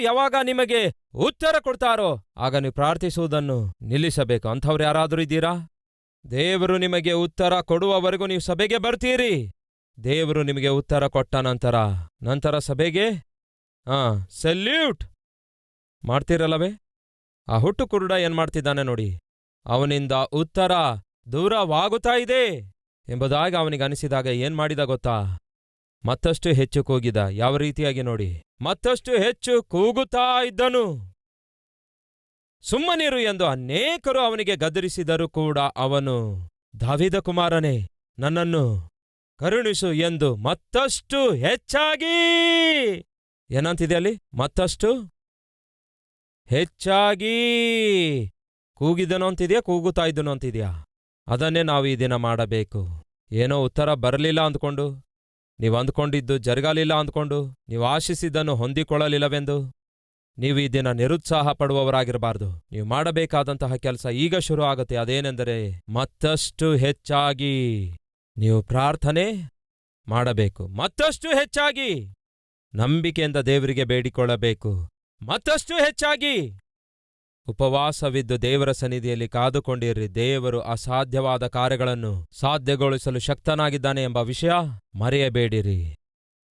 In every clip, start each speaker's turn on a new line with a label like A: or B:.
A: ಯಾವಾಗ ನಿಮಗೆ ಉತ್ತರ ಕೊಡ್ತಾರೋ ಆಗ ನೀವು ಪ್ರಾರ್ಥಿಸುವುದನ್ನು ನಿಲ್ಲಿಸಬೇಕು. ಅಂಥವ್ರು ಯಾರಾದರೂ ಇದ್ದೀರಾ? ದೇವರು ನಿಮಗೆ ಉತ್ತರ ಕೊಡುವವರೆಗೂ ನೀವು ಸಭೆಗೆ ಬರ್ತೀರಿ. ದೇವರು ನಿಮಗೆ ಉತ್ತರ ಕೊಟ್ಟ ನಂತರ ನಂತರ ಸಭೆಗೆ, ಆ ಸೆಲ್ಯೂಟ್ ಮಾಡ್ತೀರಲ್ಲವೇ? ಆ ಹುಟ್ಟು ಕುರುಡ ಏನ್ ಮಾಡ್ತಿದ್ದಾನೆ ನೋಡಿ, ಅವನಿಂದ ಉತ್ತರ ದೂರವಾಗುತ್ತಾ ಇದೆ ಎಂಬುದಾಗಿ ಅವನಿಗೆ ಅನಿಸಿದಾಗ ಏನ್ ಮಾಡಿದ ಗೊತ್ತಾ? ಮತ್ತಷ್ಟು ಹೆಚ್ಚು ಕೂಗಿದ. ಯಾವ ರೀತಿಯಾಗಿ ನೋಡಿ. ಮತ್ತಷ್ಟು ಹೆಚ್ಚು ಕೂಗುತ್ತಾ ಇದ್ದನು. ಸುಮ್ಮನಿರು ಎಂದು ಅನೇಕರು ಅವನಿಗೆ ಗದರಿಸಿದರೂ ಕೂಡ ಅವನು, ದಾವಿದ ಕುಮಾರನೇ, ನನ್ನನ್ನು ಕರುಣಿಸು ಎಂದು ಮತ್ತಷ್ಟು ಹೆಚ್ಚಾಗಿ ಏನಂತಿದೆ ಅಲ್ಲಿ? ಮತ್ತಷ್ಟು ಹೆಚ್ಚಾಗಿ ಕೂಗಿದನು ಅಂತಿದೆಯಾ, ಕೂಗುತ್ತಾ ಇದ್ದನು ಅಂತಿದೆಯಾ? ಅದನ್ನೇ ನಾವು ಈ ದಿನ ಮಾಡಬೇಕು. ಏನೋ ಉತ್ತರ ಬರಲಿಲ್ಲ ಅಂದ್ಕೊಂಡು ನೀವು ಅಂದ್ಕೊಂಡಿದ್ದು ಜರಗಲಿಲ್ಲ ಅಂದ್ಕೊಂಡು ನೀವು ಆಶಿಸಿದ್ದನ್ನು ಹೊಂದಿಕೊಳ್ಳಲಿಲ್ಲವೆಂದು. ನೀವು ಈ ದಿನ ನಿರುತ್ಸಾಹ ಪಡುವವರಾಗಿರಬಾರ್ದು. ನೀವು ಮಾಡಬೇಕಾದಂತಹ ಕೆಲಸ ಈಗ ಶುರು ಆಗುತ್ತೆ. ಅದೇನೆಂದರೆ ಮತ್ತಷ್ಟು ಹೆಚ್ಚಾಗಿ ನೀವು ಪ್ರಾರ್ಥನೆ ಮಾಡಬೇಕು. ಮತ್ತಷ್ಟು ಹೆಚ್ಚಾಗಿ ನಂಬಿಕೆಯಿಂದ ದೇವರಿಗೆ ಬೇಡಿಕೊಳ್ಳಬೇಕು. ಮತ್ತಷ್ಟು ಹೆಚ್ಚಾಗಿ ಉಪವಾಸವಿದ್ದು ದೇವರ ಸನ್ನಿಧಿಯಲ್ಲಿ ಕಾದುಕೊಂಡಿರ್ರಿ ದೇವರು ಅಸಾಧ್ಯವಾದ ಕಾರ್ಯಗಳನ್ನು ಸಾಧ್ಯಗೊಳಿಸಲು ಶಕ್ತನಾಗಿದ್ದಾನೆ ಎಂಬ ವಿಷಯ ಮರೆಯಬೇಡಿರಿ.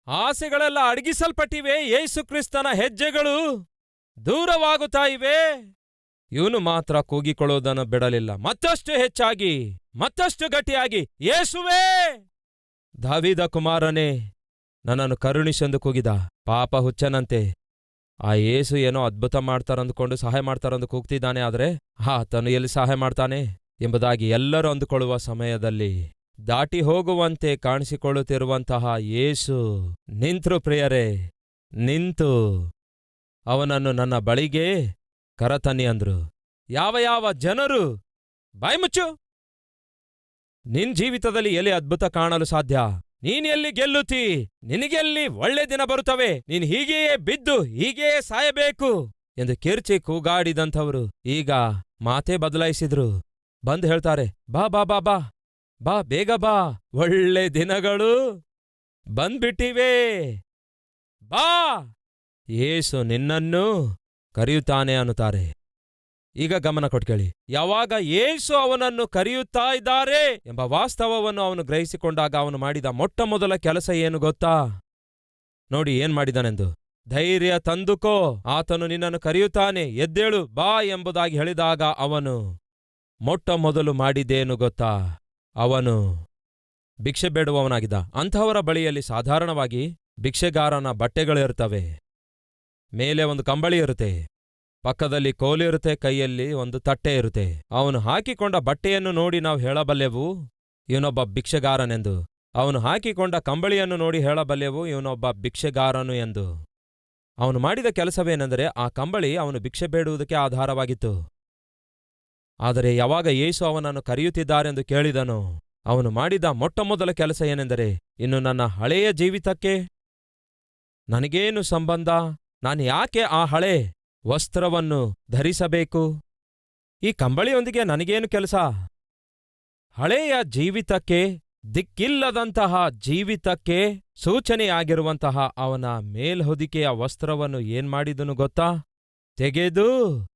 A: ಆಸೆಗಳೆಲ್ಲ ಅಡಗಿಸಲ್ಪಟ್ಟಿವೆ. ಯೇಸು ಕ್ರಿಸ್ತನ ಹೆಜ್ಜೆಗಳು ದೂರವಾಗುತ್ತಾ ಇವೆ. ಇವನು ಮಾತ್ರ ಕೂಗಿಕೊಳ್ಳುವುದನ್ನು ಬಿಡಲಿಲ್ಲ. ಮತ್ತಷ್ಟು ಹೆಚ್ಚಾಗಿ, ಮತ್ತಷ್ಟು ಗಟ್ಟಿಯಾಗಿ, ಯೇಸುವೇ! ದಾವಿದ ಕುಮಾರನೇ, ನನ್ನನ್ನು ಕರುಣಿಸೆಂದು ಕೂಗಿದ. ಪಾಪ ಹುಚ್ಚನಂತೆ ಆ ಏಸು ಏನೋ ಅದ್ಭುತ ಮಾಡ್ತಾರಂದುಕೊಂಡು ಸಹಾಯ ಮಾಡ್ತಾರಂದು ಕೂಗ್ತಿದ್ದಾನೆ, ಆದ್ರೆ ತನು ಎಲ್ಲಿ ಸಹಾಯ ಮಾಡ್ತಾನೆ ಎಂಬುದಾಗಿ ಎಲ್ಲರೂ ಅಂದುಕೊಳ್ಳುವ ಸಮಯದಲ್ಲಿ ದಾಟಿ ಹೋಗುವಂತೆ ಕಾಣಿಸಿಕೊಳ್ಳುತ್ತಿರುವಂತಹ ಯೇಸು ನಿಂತ್ರು ಪ್ರಿಯರೇ, ನಿಂತು ಅವನನ್ನು ನನ್ನ ಬಳಿಗೆ ಕರತನಿ ಅಂದ್ರು. ಯಾವ ಯಾವ ಜನರು ಬಾಯ್ಮುಚ್ಚು ನಿನ್ ಜೀವಿತದಲ್ಲಿ ಎಲೆ ಅದ್ಭುತ ಕಾಣಲು ಸಾಧ್ಯ? ನೀನ್ ಎಲ್ಲಿ ಗೆಲ್ಲುತ್ತಿ? ನಿನಗೆಲ್ಲಿ ಒಳ್ಳೆ ದಿನ ಬರುತ್ತವೆ? ನೀನು ಹೀಗೆಯೇ ಬಿದ್ದು ಹೀಗೆಯೇ ಸಾಯಬೇಕು ಎಂದು ಕಿರ್ಚಿ ಕೂಗಾಡಿದಂಥವರು ಈಗ ಮಾತೇ ಬದಲಾಯಿಸಿದ್ರು. ಬಂದು ಹೇಳ್ತಾರೆ, ಬಾ ಬಾ ಬಾ ಬಾ ಬಾ, ಬೇಗ ಬಾ, ಒಳ್ಳೆ ದಿನಗಳು ಬಂದ್ಬಿಟ್ಟಿವೆ. ಬಾ, ಏಸು ನಿನ್ನನ್ನು ಕರೆಯುತ್ತಾನೆ ಅನ್ನುತ್ತಾರೆ. ಈಗ ಗಮನ ಕೊಟ್ಕೇಳಿ ಯಾವಾಗ ಏಸು ಅವನನ್ನು ಕರೆಯುತ್ತಾ ಇದ್ದಾರೆ ಎಂಬ ವಾಸ್ತವವನ್ನು ಅವನು ಗ್ರಹಿಸಿಕೊಂಡಾಗ ಅವನು ಮಾಡಿದ ಮೊಟ್ಟ ಮೊದಲ ಕೆಲಸ ಏನು ಗೊತ್ತಾ? ನೋಡಿ ಏನ್ ಮಾಡಿದನೆಂದು. ಧೈರ್ಯ ತಂದುಕೋ, ಆತನು ನಿನ್ನನ್ನು ಕರೆಯುತ್ತಾನೆ, ಎದ್ದೇಳು, ಬಾ ಎಂಬುದಾಗಿ ಹೇಳಿದಾಗ ಅವನು ಮೊಟ್ಟ ಮೊದಲು ಮಾಡಿದ್ದೇನು ಗೊತ್ತಾ? ಅವನು ಭಿಕ್ಷೆ ಬೇಡುವವನಾಗಿದ್ದ. ಅಂಥವರ ಬಳಿಯಲ್ಲಿ ಸಾಧಾರಣವಾಗಿ ಭಿಕ್ಷೆಗಾರನ ಬಟ್ಟೆಗಳಿರುತ್ತವೆ. ಮೇಲೆ ಒಂದು ಕಂಬಳಿ ಇರುತ್ತೆ. ಪಕ್ಕದಲ್ಲಿ ಕೋಲಿರುತ್ತೆ ಕೈಯಲ್ಲಿ ಒಂದು ತಟ್ಟೆ ಇರುತ್ತೆ. ಅವನು ಹಾಕಿಕೊಂಡ ಬಟ್ಟೆಯನ್ನು ನೋಡಿ ನಾವು ಹೇಳಬಲ್ಲೆವು, ಇವನೊಬ್ಬ ಭಿಕ್ಷೆಗಾರನೆಂದು. ಅವನು ಹಾಕಿಕೊಂಡ ಕಂಬಳಿಯನ್ನು ನೋಡಿ ಹೇಳಬಲ್ಲೆವು, ಇವನೊಬ್ಬ ಭಿಕ್ಷೆಗಾರನು ಎಂದು. ಅವನು ಮಾಡಿದ ಕೆಲಸವೇನೆಂದರೆ, ಆ ಕಂಬಳಿ ಅವನು ಭಿಕ್ಷೆ ಬೇಡುವುದಕ್ಕೆ ಆಧಾರವಾಗಿತ್ತು. ಆದರೆ ಯಾವಾಗ ಯೇಸು ಅವನನ್ನು ಕರೆಯುತ್ತಿದ್ದಾರೆಂದು ಕೇಳಿದನು. ಅವನು ಮಾಡಿದ ಮೊಟ್ಟಮೊದಲ ಕೆಲಸ ಏನೆಂದರೆ, ಇನ್ನು ನನ್ನ ಹಳೆಯ ಜೀವಿತಕ್ಕೆ ನನಗೇನು ಸಂಬಂಧ? ನಾನು ಯಾಕೆ ಆ ಹಳೆ? ವಸ್ತ್ರವನ್ನು ಧರಿಸಬೇಕು. ಈ ಕಂಬಳಿಯೊಂದಿಗೆ ನನಗೇನು ಕೆಲಸ? ಹಳೆಯ ಜೀವಿತಕ್ಕೆ, ದಿಕ್ಕಿಲ್ಲದಂತಹ ಜೀವಿತಕ್ಕೆ ಸೂಚನೆಯಾಗಿರುವಂತಹ ಅವನ ಮೇಲ್ಹೊದಿಕೆಯ ವಸ್ತ್ರವನ್ನು ಏನ್ಮಾಡಿದನು ಗೊತ್ತಾ? ತೆಗೆದು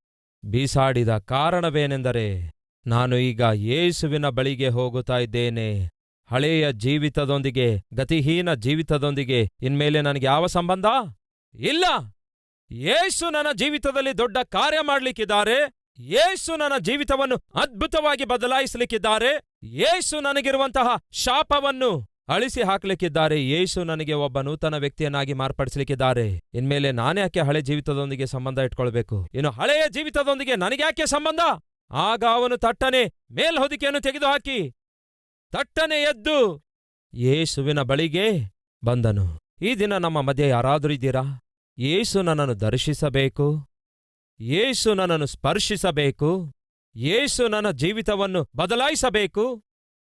A: ಬೀಸಾಡಿದ ಕಾರಣವೇನೆಂದರೆ, ನಾನು ಈಗ ಯೇಸುವಿನ ಬಳಿಗೆ ಹೋಗುತ್ತಾ ಇದ್ದೇನೆ. ಹಳೆಯ ಜೀವಿತದೊಂದಿಗೆ, ಗತಿಹೀನ ಜೀವಿತದೊಂದಿಗೆ ಇನ್ಮೇಲೆ ನನಗೆ ಯಾವ ಸಂಬಂಧ? ಇಲ್ಲ! ಯೇಸು ನನ್ನ ಜೀವಿತದಲ್ಲಿ ದೊಡ್ಡ ಕಾರ್ಯ ಮಾಡಲಿಕ್ಕಿದ್ದಾರೆ. ಯೇಸು ನನ್ನ ಜೀವಿತವನ್ನು ಅದ್ಭುತವಾಗಿ ಬದಲಾಯಿಸಲಿಕ್ಕಿದ್ದಾರೆ. ಯೇಸು ನನಗಿರುವಂತಹ ಶಾಪವನ್ನು ಅಳಿಸಿ ಹಾಕ್ಲಿಕ್ಕಿದ್ದಾರೆ. ಯೇಸು ನನಗೆ ಒಬ್ಬ ನೂತನ ವ್ಯಕ್ತಿಯನ್ನಾಗಿ ಮಾರ್ಪಡಿಸಲಿಕ್ಕಿದ್ದಾರೆ. ಇನ್ಮೇಲೆ ನಾನ್ಯಾಕೆ ಹಳೆ ಜೀವಿತದೊಂದಿಗೆ ಸಂಬಂಧ ಇಟ್ಕೊಳ್ಬೇಕು. ಇನ್ನು ಹಳೆಯ ಜೀವಿತದೊಂದಿಗೆ ನನಗ್ಯಾಕೆ ಸಂಬಂಧ? ಆಗ ಅವನು ತಟ್ಟನೆ ಮೇಲ್ಹೊದಿಕೆಯನ್ನು ತೆಗೆದುಹಾಕಿ ತಟ್ಟನೆ ಎದ್ದು ಯೇಸುವಿನ ಬಳಿಗೆ ಬಂದನು. ಈ ದಿನ ನಮ್ಮ ಮಧ್ಯೆ ಯಾರಾದರೂ ಇದ್ದೀರಾ? ಯೇಸು ನನ್ನನ್ನು ದರ್ಶಿಸಬೇಕು. ಯೇಸು ನನ್ನನ್ನು ಸ್ಪರ್ಶಿಸಬೇಕು. ಯೇಸು ನನ್ನ ಜೀವಿತವನ್ನು ಬದಲಾಯಿಸಬೇಕು.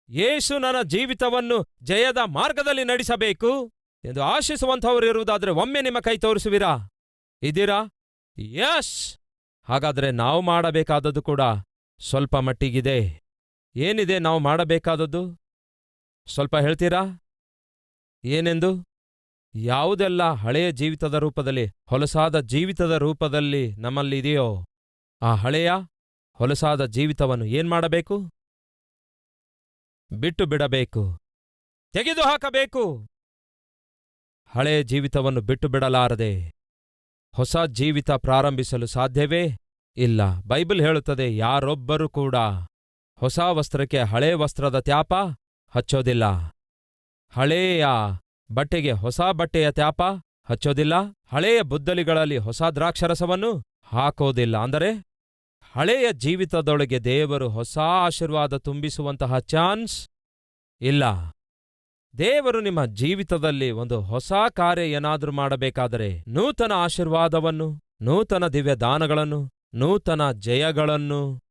A: ಯೇಸು ನನ್ನ ಜೀವಿತವನ್ನು ಜಯದ ಮಾರ್ಗದಲ್ಲಿ ನಡೆಸಬೇಕು ಎಂದು ಆಶಿಸುವಂಥವರು ಇರುವುದಾದರೆ ಒಮ್ಮೆ ನಿಮ್ಮ ಕೈ ತೋರಿಸುವಿರಾ? ಇದ್ದೀರಾ? ಯಶ್ ಹಾಗಾದ್ರೆ ನಾವು ಮಾಡಬೇಕಾದದ್ದು ಕೂಡ ಸ್ವಲ್ಪ ಮಟ್ಟಿಗಿದೆ. ಏನಿದೆ ನಾವು ಮಾಡಬೇಕಾದದ್ದು? ಸ್ವಲ್ಪ ಹೇಳ್ತೀರಾ? ಏನೆಂದು? ಯಾವುದೆಲ್ಲ ಹಳೆಯ ಜೀವಿತದ ರೂಪದಲ್ಲಿ, ಹೊಲಸಾದ ಜೀವಿತದ ರೂಪದಲ್ಲಿ ನಮ್ಮಲ್ಲಿದೆಯೋ ಆ ಹಳೆಯ, ಹೊಲಸಾದ ಜೀವಿತವನ್ನು ಏನ್ಮಾಡಬೇಕು ಬಿಟ್ಟು ಬಿಡಬೇಕು. ತೆಗೆದು ಹಾಕಬೇಕು. ಹಳೆಯ ಜೀವಿತವನ್ನು ಬಿಟ್ಟು ಬಿಡಲಾರದೆ ಹೊಸ ಜೀವಿತ ಪ್ರಾರಂಭಿಸಲು ಸಾಧ್ಯವೇ ಇಲ್ಲ. ಬೈಬಲ್ ಹೇಳುತ್ತದೆ, ಯಾರೊಬ್ಬರೂ ಕೂಡ ಹೊಸ ವಸ್ತ್ರಕ್ಕೆ ಹಳೇ ವಸ್ತ್ರದ ತ್ಯಾಪ ಹಚ್ಚೋದಿಲ್ಲ. ಹಳೆಯ ಬಟ್ಟೆಗೆ ಹೊಸ ಬಟ್ಟೆಯ ತ್ಯಾಪ ಹಚ್ಚೋದಿಲ್ಲ, ಹಳೆಯ ಬುದ್ದಲಿಗಳಲ್ಲಿ ಹೊಸ ದ್ರಾಕ್ಷರಸವನ್ನು ಹಾಕೋದಿಲ್ಲ. ಅಂದರೆ, ಹಳೆಯ ಜೀವಿತದೊಳಗೆ ದೇವರು ಹೊಸ ಆಶೀರ್ವಾದ ತುಂಬಿಸುವಂತಹ ಚಾನ್ಸ್ ಇಲ್ಲ. ದೇವರು ನಿಮ್ಮ ಜೀವಿತದಲ್ಲಿ ಒಂದು ಹೊಸ ಕಾರ್ಯ ಏನಾದರೂ ಮಾಡಬೇಕಾದರೆ ನೂತನ ಆಶೀರ್ವಾದವನ್ನು, ನೂತನ ದಿವ್ಯ ದಾನಗಳನ್ನು, ನೂತನ ಜಯಗಳನ್ನು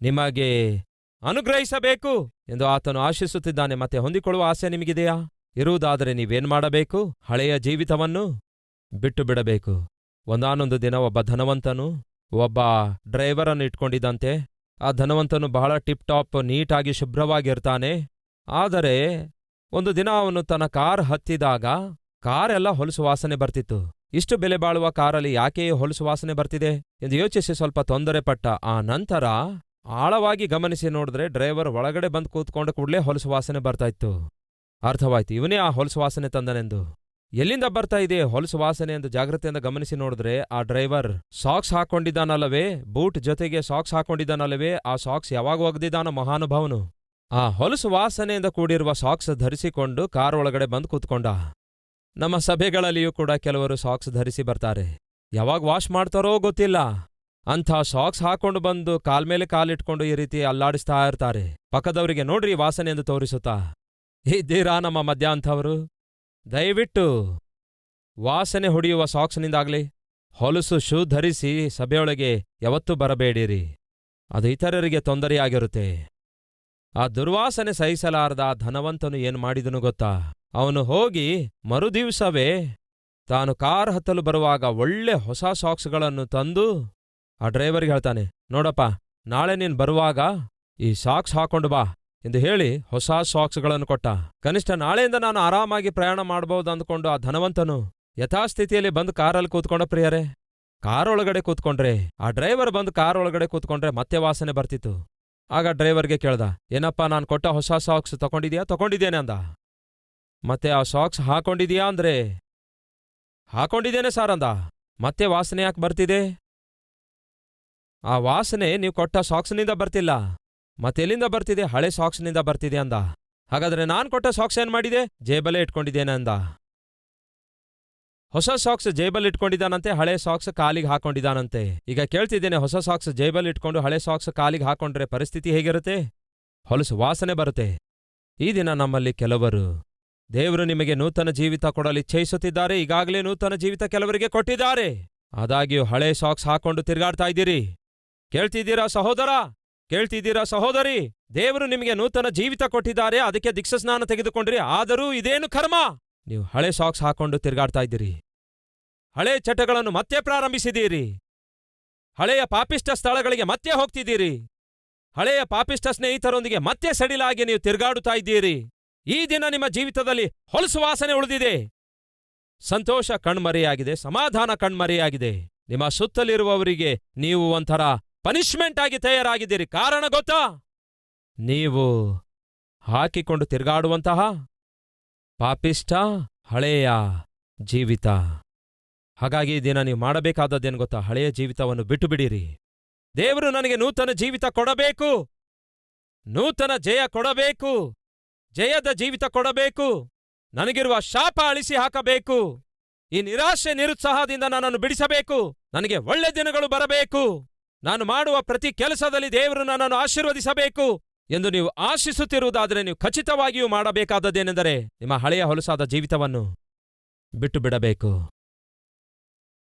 A: ನಿಮಗೆ ಅನುಗ್ರಹಿಸಬೇಕು ಎಂದು ಆತನು ಆಶಿಸುತ್ತಿದ್ದಾನೆ. ಮತ್ತೆ ಹೊಂದಿಕೊಳ್ಳುವ ಆಸೆ ನಿಮಗಿದೆಯಾ? ಇರುವುದಾದರೆ ನೀವೇನ್ ಮಾಡಬೇಕು? ಹಳೆಯ ಜೀವಿತವನ್ನು ಬಿಟ್ಟು ಬಿಡಬೇಕು ಒಂದಾನೊಂದು ದಿನ ಒಬ್ಬ ಧನವಂತನು, ಒಬ್ಬ ಡ್ರೈವರನ್ನು ಇಟ್ಕೊಂಡಿದ್ದಂತೆ, ಆ ಧನವಂತನು ಬಹಳ ಟಿಪ್ ಟಾಪ್ ನೀಟಾಗಿ ಶುಭ್ರವಾಗಿರ್ತಾನೆ. ಆದರೆ ಒಂದು ದಿನ ಅವನು ತನ್ನ ಕಾರ್ ಹತ್ತಿದಾಗ, ಕಾರೆಲ್ಲ ಹೊಲಸು ವಾಸನೆ ಬರ್ತಿತ್ತು. ಇಷ್ಟು ಬೆಲೆ ಬಾಳುವ ಕಾರಲ್ಲಿ ಯಾಕೆ ಹೊಲಸು ವಾಸನೆ ಬರ್ತಿದೆ? ಎಂದು ಯೋಚಿಸಿ ಸ್ವಲ್ಪ ತೊಂದರೆ ಪಟ್ಟ ಆ ನಂತರ ಆಳವಾಗಿ ಗಮನಿಸಿ ನೋಡಿದ್ರೆ ಡ್ರೈವರ್ ಒಳಗಡೆ ಬಂದು ಕೂತ್ಕೊಂಡು ಕೂಡಲೇ ಹೊಲಸು ವಾಸನೆ ಬರ್ತಾ ಇತ್ತು. ಅರ್ಥವಾಯ್ತು. ಇವನೇ ಆ ಹೊಲಸು ವಾಸನೆ ತಂದನೆಂದು. ಎಲ್ಲಿಂದ ಬರ್ತಾ ಇದೆ ಹೊಲಸು ವಾಸನೆ ಎಂದು ಜಾಗ್ರತೆಯಿಂದ ಗಮನಿಸಿ ನೋಡಿದ್ರೆ ಆ ಡ್ರೈವರ್ ಸಾಕ್ಸ್ ಹಾಕೊಂಡಿದ್ದಾನಲ್ಲವೇ? ಬೂಟ್ ಜೊತೆಗೆ ಸಾಕ್ಸ್ ಹಾಕೊಂಡಿದ್ದಾನಲ್ಲವೇ? ಆ ಸಾಕ್ಸ್ ಯಾವಾಗ ಒಗ್ದಿದ್ದಾನೋ ಮಹಾನುಭಾವನು. ಆ ಹೊಲಸು ವಾಸನೆಯಿಂದ ಕೂಡಿರುವ ಸಾಕ್ಸ್ ಧರಿಸಿಕೊಂಡು ಕಾರ್ ಒಳಗಡೆ ಬಂದು ಕೂತ್ಕೊಂಡ. ನಮ್ಮ ಸಭೆಗಳಲ್ಲಿಯೂ ಕೂಡ ಕೆಲವರು ಸಾಕ್ಸ್ ಧರಿಸಿ ಬರ್ತಾರೆ. ಯಾವಾಗ ವಾಶ್ ಮಾಡ್ತಾರೋ ಗೊತ್ತಿಲ್ಲ. ಅಂಥ ಸಾಕ್ಸ್ ಹಾಕೊಂಡು ಬಂದು ಕಾಲ್ಮೇಲೆ ಕಾಲಿಟ್ಕೊಂಡು ಈ ರೀತಿ ಅಲ್ಲಾಡಿಸ್ತಾ ಇರ್ತಾರೆ. ಪಕ್ಕದವರಿಗೆ ನೋಡ್ರಿ ವಾಸನೆ ಎಂದು ತೋರಿಸುತ್ತಾ. ಇದ್ದೀರಾ ನಮ್ಮ ಮಧ್ಯ ಅಂಥವರು ದಯವಿಟ್ಟು ವಾಸನೆ ಹೊಡೆಯುವ ಸಾಕ್ಸ್ನಿಂದಾಗಲಿ ಹೊಲಸು ಶೂ ಧರಿಸಿ ಸಭೆಯೊಳಗೆ ಯಾವತ್ತೂ ಬರಬೇಡಿರಿ. ಅದು ಇತರರಿಗೆ ತೊಂದರೆಯಾಗಿರುತ್ತೆ. ಆ ದುರ್ವಾಸನೆ ಸಹಿಸಲಾರದ ಆ ಧನವಂತನು ಏನು ಮಾಡಿದನು ಗೊತ್ತಾ? ಅವನು ಹೋಗಿ ಮರುದಿವಸವೇ ತಾನು ಕಾರ್ ಹತ್ತಲು ಬರುವಾಗ ಒಳ್ಳೆ ಹೊಸ ಸಾಕ್ಸ್ಗಳನ್ನು ತಂದು ಆ ಡ್ರೈವರ್ಗೆ ಹೇಳ್ತಾನೆ, ನೋಡಪ್ಪ, ನಾಳೆ ನೀನು ಬರುವಾಗ ಈ ಸಾಕ್ಸ್ ಹಾಕೊಂಡು ಬಾ. ಎಂದು ಹೇಳಿ ಹೊಸ ಸಾಕ್ಸ್ಗಳನ್ನು ಕೊಟ್ಟ. ಕನಿಷ್ಠ ನಾಳೆಯಿಂದ ನಾನು ಆರಾಮಾಗಿ ಪ್ರಯಾಣ ಮಾಡಬಹುದು ಅಂದ್ಕೊಂಡು ಆ ಧನವಂತನು ಯಥಾಸ್ಥಿತಿಯಲ್ಲಿ ಬಂದು ಕಾರಲ್ಲಿ ಕೂತ್ಕೊಂಡ ಪ್ರಿಯರೇ. ಕಾರ್ ಒಳಗಡೆ ಕೂತ್ಕೊಂಡ್ರೆ, ಆ ಡ್ರೈವರ್ ಬಂದು ಕಾರ್ ಒಳಗಡೆ ಕೂತ್ಕೊಂಡ್ರೆ ಮತ್ತೆ ವಾಸನೆ ಬರ್ತಿತ್ತು. ಆಗ ಡ್ರೈವರ್ಗೆ ಕೇಳ್ದ, ಏನಪ್ಪ ನಾನು ಕೊಟ್ಟ ಹೊಸ ಸಾಕ್ಸ್ ತಗೊಂಡಿದ್ಯಾ? ತಗೊಂಡಿದ್ದೇನೆ ಅಂದ. ಮತ್ತೆ ಆ ಸಾಕ್ಸ್ ಹಾಕೊಂಡಿದ್ಯಾ ಅಂದ್ರೆ? ಹಾಕೊಂಡಿದ್ದೇನೆ ಸಾರ್ ಅಂದ. ಮತ್ತೆ ವಾಸನೆ ಯಾಕೆ ಬರ್ತಿದೆ? ಆ ವಾಸನೆ ನೀವು ಕೊಟ್ಟ ಸಾಕ್ಸ್ನಿಂದ ಬರ್ತಿಲ್ಲ. ಮತ್ತೆಲ್ಲಿಂದ ಬರ್ತಿದೆ? ಹಳೆ ಸಾಕ್ಸ್ನಿಂದ ಬರ್ತಿದೆ ಅಂದ. ಹಾಗಾದ್ರೆ ನಾನ್ ಕೊಟ್ಟ ಸಾಕ್ಸ್ ಏನ್ ಮಾಡಿದೆ? ಜೇಬಲ್ಲೇ ಇಟ್ಕೊಂಡಿದ್ದೇನೆ ಅಂದ. ಹೊಸ ಸಾಕ್ಸ್ ಜೇಬಲ್ ಇಟ್ಕೊಂಡಿದ್ದಾನಂತೆ, ಹಳೆ ಸಾಕ್ಸ್ ಕಾಲಿಗೆ ಹಾಕೊಂಡಿದ್ದಾನಂತೆ. ಈಗ ಕೇಳ್ತಿದ್ದೇನೆ, ಹೊಸ ಸಾಕ್ಸ್ ಜೇಬಲ್ ಇಟ್ಕೊಂಡು ಹಳೆ ಸಾಕ್ಸ್ ಕಾಲಿಗೆ ಹಾಕೊಂಡ್ರೆ ಪರಿಸ್ಥಿತಿ ಹೇಗಿರುತ್ತೆ? ಹೊಲಸು ವಾಸನೆ ಬರುತ್ತೆ. ಈ ದಿನ ನಮ್ಮಲ್ಲಿ ಕೆಲವರು, ದೇವರು ನಿಮಗೆ ನೂತನ ಜೀವಿತ ಕೊಡಲು ಇಚ್ಛಯಿಸುತ್ತಿದ್ದಾರೆ ಈಗಾಗಲೇ ನೂತನ ಜೀವಿತ ಕೆಲವರಿಗೆ ಕೊಟ್ಟಿದ್ದಾರೆ. ಆದಾಗ್ಯೂ ಹಳೆ ಸಾಕ್ಸ್ ಹಾಕೊಂಡು ತಿರುಗಾಡ್ತಾ ಇದ್ದೀರಿ. ಕೇಳ್ತಿದ್ದೀರಾ ಸಹೋದರ? ಕೇಳ್ತಿದ್ದೀರಾ ಸಹೋದರಿ? ದೇವರು ನಿಮಗೆ ನೂತನ ಜೀವಿತ ಕೊಟ್ಟಿದ್ದಾರೆ, ಅದಕ್ಕೆ ದೀಕ್ಷಾಸ್ನಾನ ತೆಗೆದುಕೊಂಡ್ರಿ, ಆದರೂ ಇದೇನು ಕರ್ಮ? ನೀವು ಹಳೆ ಸಾಕ್ಸ್ ಹಾಕೊಂಡು ತಿರುಗಾಡ್ತಾ ಇದ್ದೀರಿ. ಹಳೆ ಚಟಗಳನ್ನು ಮತ್ತೆ ಪ್ರಾರಂಭಿಸಿದ್ದೀರಿ. ಹಳೆಯ ಪಾಪಿಷ್ಟ ಸ್ಥಳಗಳಿಗೆ ಮತ್ತೆ ಹೋಗ್ತಿದ್ದೀರಿ. ಹಳೆಯ ಪಾಪಿಷ್ಟ ಸ್ನೇಹಿತರೊಂದಿಗೆ ಮತ್ತೆ ಸಡಿಲಾಗಿ ನೀವು ತಿರುಗಾಡುತ್ತಾ ಇದ್ದೀರಿ. ಈ ದಿನ ನಿಮ್ಮ ಜೀವಿತದಲ್ಲಿ ಹೊಲಸು ವಾಸನೆ ಉಳಿದಿದೆ. ಸಂತೋಷ ಕಣ್ಮರೆಯಾಗಿದೆ, ಸಮಾಧಾನ ಕಣ್ಮರೆಯಾಗಿದೆ. ನಿಮ್ಮ ಸುತ್ತಲಿರುವವರಿಗೆ ನೀವು ಒಂಥರ ಪನಿಷ್ಮೆಂಟ್ ಆಗಿ ತಯಾರಾಗಿದ್ದೀರಿ. ಕಾರಣ ಗೊತ್ತಾ? ನೀವು ಹಾಕಿಕೊಂಡು ತಿರುಗಾಡುವಂತಹ ಪಾಪಿಷ್ಟ ಹಳೆಯ ಜೀವಿತ. ಹಾಗಾಗಿ ಈ ದಿನ ನೀವು ಮಾಡಬೇಕಾದದ್ದೇನು ಗೊತ್ತಾ? ಹಳೆಯ ಜೀವಿತವನ್ನು ಬಿಟ್ಟು ಬಿಡಿರಿ ದೇವರು ನನಗೆ ನೂತನ ಜೀವಿತ ಕೊಡಬೇಕು. ನೂತನ ಜಯ ಕೊಡಬೇಕು. ಜಯದ ಜೀವಿತ ಕೊಡಬೇಕು. ನನಗಿರುವ ಶಾಪ ಅಳಿಸಿ ಹಾಕಬೇಕು. ಈ ನಿರಾಶೆ ನಿರುತ್ಸಾಹದಿಂದ ನನ್ನನ್ನು ಬಿಡಿಸಬೇಕು. ನನಗೆ ಒಳ್ಳೆ ದಿನಗಳು ಬರಬೇಕು. ನಾನು ಮಾಡುವ ಪ್ರತಿ ಕೆಲಸದಲ್ಲಿ ದೇವರು ನನ್ನನ್ನು ಆಶೀರ್ವದಿಸಬೇಕು ಎಂದು ನೀವು ಆಶಿಸುತ್ತಿರುವುದಾದರೆ ನೀವು ಖಚಿತವಾಗಿಯೂ ಮಾಡಬೇಕಾದದ್ದೇನೆಂದರೆ ನಿಮ್ಮ ಹಳೆಯ ಹೊಲಸಾದ ಜೀವಿತವನ್ನು ಬಿಟ್ಟು ಬಿಡಬೇಕು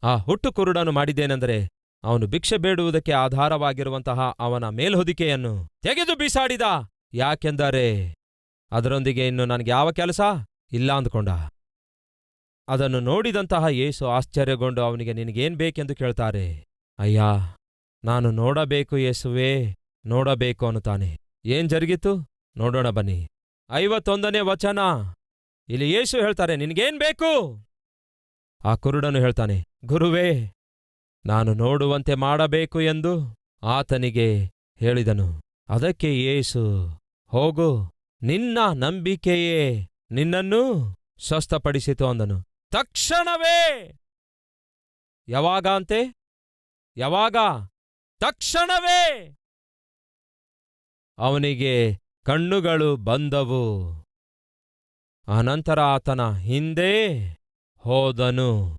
A: ಆ ಹುಟ್ಟು ಕುರುಡನು ಮಾಡಿದ್ದೇನೆಂದರೆ ಅವನು ಭಿಕ್ಷೆ ಬೇಡುವುದಕ್ಕೆ ಆಧಾರವಾಗಿರುವಂತಹ ಅವನ ಮೇಲ್ಹೊದಿಕೆಯನ್ನು ತೆಗೆದು ಬೀಸಾಡಿದ. ಯಾಕೆಂದರೆ ಅದರೊಂದಿಗೆ ಇನ್ನು ನನಗೆ ಯಾವ ಕೆಲಸ ಇಲ್ಲ ಅಂದ್ಕೊಂಡ. ಅದನ್ನು ನೋಡಿದಂತಹ ಯೇಸು ಆಶ್ಚರ್ಯಗೊಂಡು ಅವನಿಗೆ ನಿನಗೇನ್ ಬೇಕೆಂದು ಕೇಳ್ತಾರೆ. ಅಯ್ಯ ನಾನು ನೋಡಬೇಕು ಯೇಸುವೇ, ನೋಡಬೇಕು ಅನ್ನುತ್ತಾನೆ. ಏನ್ ಜರುಗಿತು? ನೋಡೋಣ ಬನ್ನಿ. ಐವತ್ತೊಂದನೇ ವಚನ. ಇಲ್ಲಿ ಯೇಸು ಹೇಳ್ತಾರೆ, ನಿನಗೇನ್ ಬೇಕು? ಆ ಕುರುಡನು ಹೇಳ್ತಾನೆ, ಗುರುವೇ, ನಾನು ನೋಡುವಂತೆ ಮಾಡಬೇಕು ಎಂದು ಆತನಿಗೆ ಹೇಳಿದನು. ಅದಕ್ಕೆ ಯೇಸು, ಹೋಗು, ನಿನ್ನ ನಂಬಿಕೆಯೇ ನಿನ್ನನ್ನು ಸ್ವಸ್ಥಪಡಿಸಿತು ಅಂದನು. ತಕ್ಷಣವೇ! ಯಾವಾಗ ಅಂತೆ? ಯಾವಾಗ? ತಕ್ಷಣವೇ! ಅವನಿಗೆ ಕಣ್ಣುಗಳು ಬಂದವು. ಅನಂತರ ಆತನ ಹಿಂದೆ ಹೋದನು.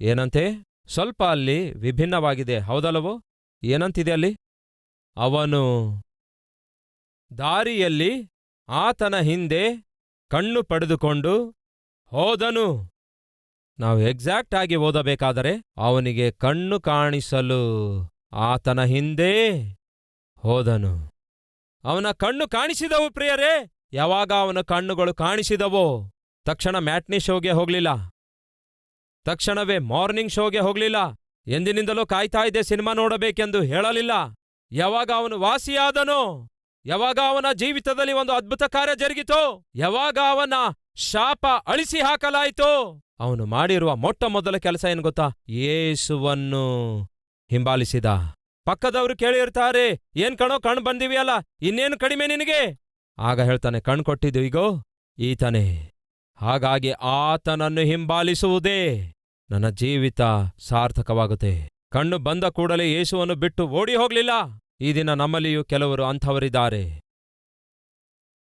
A: ಏನಂತೆ? ಸ್ವಲ್ಪ ಅಲ್ಲಿ ವಿಭಿನ್ನವಾಗಿದೆ, ಹೌದಲ್ಲವೋ? ಏನಂತಿದೆ ಅಲ್ಲಿ? ಅವನು ದಾರಿಯಲ್ಲಿ ಆತನ ಹಿಂದೆ ಕಣ್ಣು ಪಡೆದುಕೊಂಡು ಹೋದನು. ನಾವು ಎಕ್ಸಾಕ್ಟ್ ಆಗಿ ಓದಬೇಕಾದರೆ ಅವನಿಗೆ ಕಣ್ಣು ಕಾಣಿಸಲು ಆತನ ಹಿಂದೆ ಹೋದನು. ಅವನ ಕಣ್ಣು ಕಾಣಿಸಿದವು ಪ್ರಿಯರೇ. ಯಾವಾಗ ಅವನ ಕಣ್ಣುಗಳು ಕಾಣಿಸಿದವೋ, ತಕ್ಷಣ ಮ್ಯಾಟ್ನಿ ಶೋಗೆ ಹೋಗ್ಲಿಲ್ಲ. ತಕ್ಷಣವೇ ಮಾರ್ನಿಂಗ್ ಶೋಗೆ ಹೋಗ್ಲಿಲ್ಲ. ಎಂದಿನಿಂದಲೂ ಕಾಯ್ತಾ ಇದೆ ಸಿನಿಮಾ ನೋಡಬೇಕೆಂದು ಹೇಳಲಿಲ್ಲ. ಯಾವಾಗ ಅವನು ವಾಸಿಯಾದನೋ, ಯಾವಾಗ ಅವನ ಜೀವಿತದಲ್ಲಿ ಒಂದು ಅದ್ಭುತ ಕಾರ್ಯ ಜರುಗಿತೋ, ಯಾವಾಗ ಅವನ ಶಾಪ ಅಳಿಸಿ ಹಾಕಲಾಯಿತೋ, ಅವನು ಮಾಡಿರುವ ಮೊಟ್ಟ ಮೊದಲ ಕೆಲಸ ಏನು ಗೊತ್ತಾ? ಯೇಸುವನ್ನು ಹಿಂಬಾಲಿಸಿದ. ಪಕ್ಕದವರು ಕೇಳಿರ್ತಾರೆ, ಏನ್ ಕಣೋ, ಕಣ್ ಬಂದಿವಿಯಲ್ಲ, ಇನ್ನೇನು ಕಡಿಮೆ ನಿನಗೆ? ಆಗ ಹೇಳ್ತಾನೆ, ಕಣ್ ಕೊಟ್ಟಿದ್ದು ಈತನೇ. ಹಾಗಾಗಿ ಆತನನ್ನು ಹಿಂಬಾಲಿಸುವುದೇ ನನ್ನ ಜೀವಿತ ಸಾರ್ಥಕವಾಗುತ್ತೆ. ಕಣ್ಣು ಬಂದ ಕೂಡಲೇ ಯೇಸುವನ್ನು ಬಿಟ್ಟು ಓಡಿ ಹೋಗ್ಲಿಲ್ಲ. ಈ ದಿನ ನಮ್ಮಲ್ಲಿಯೂ ಕೆಲವರು ಅಂಥವರಿದ್ದಾರೆ.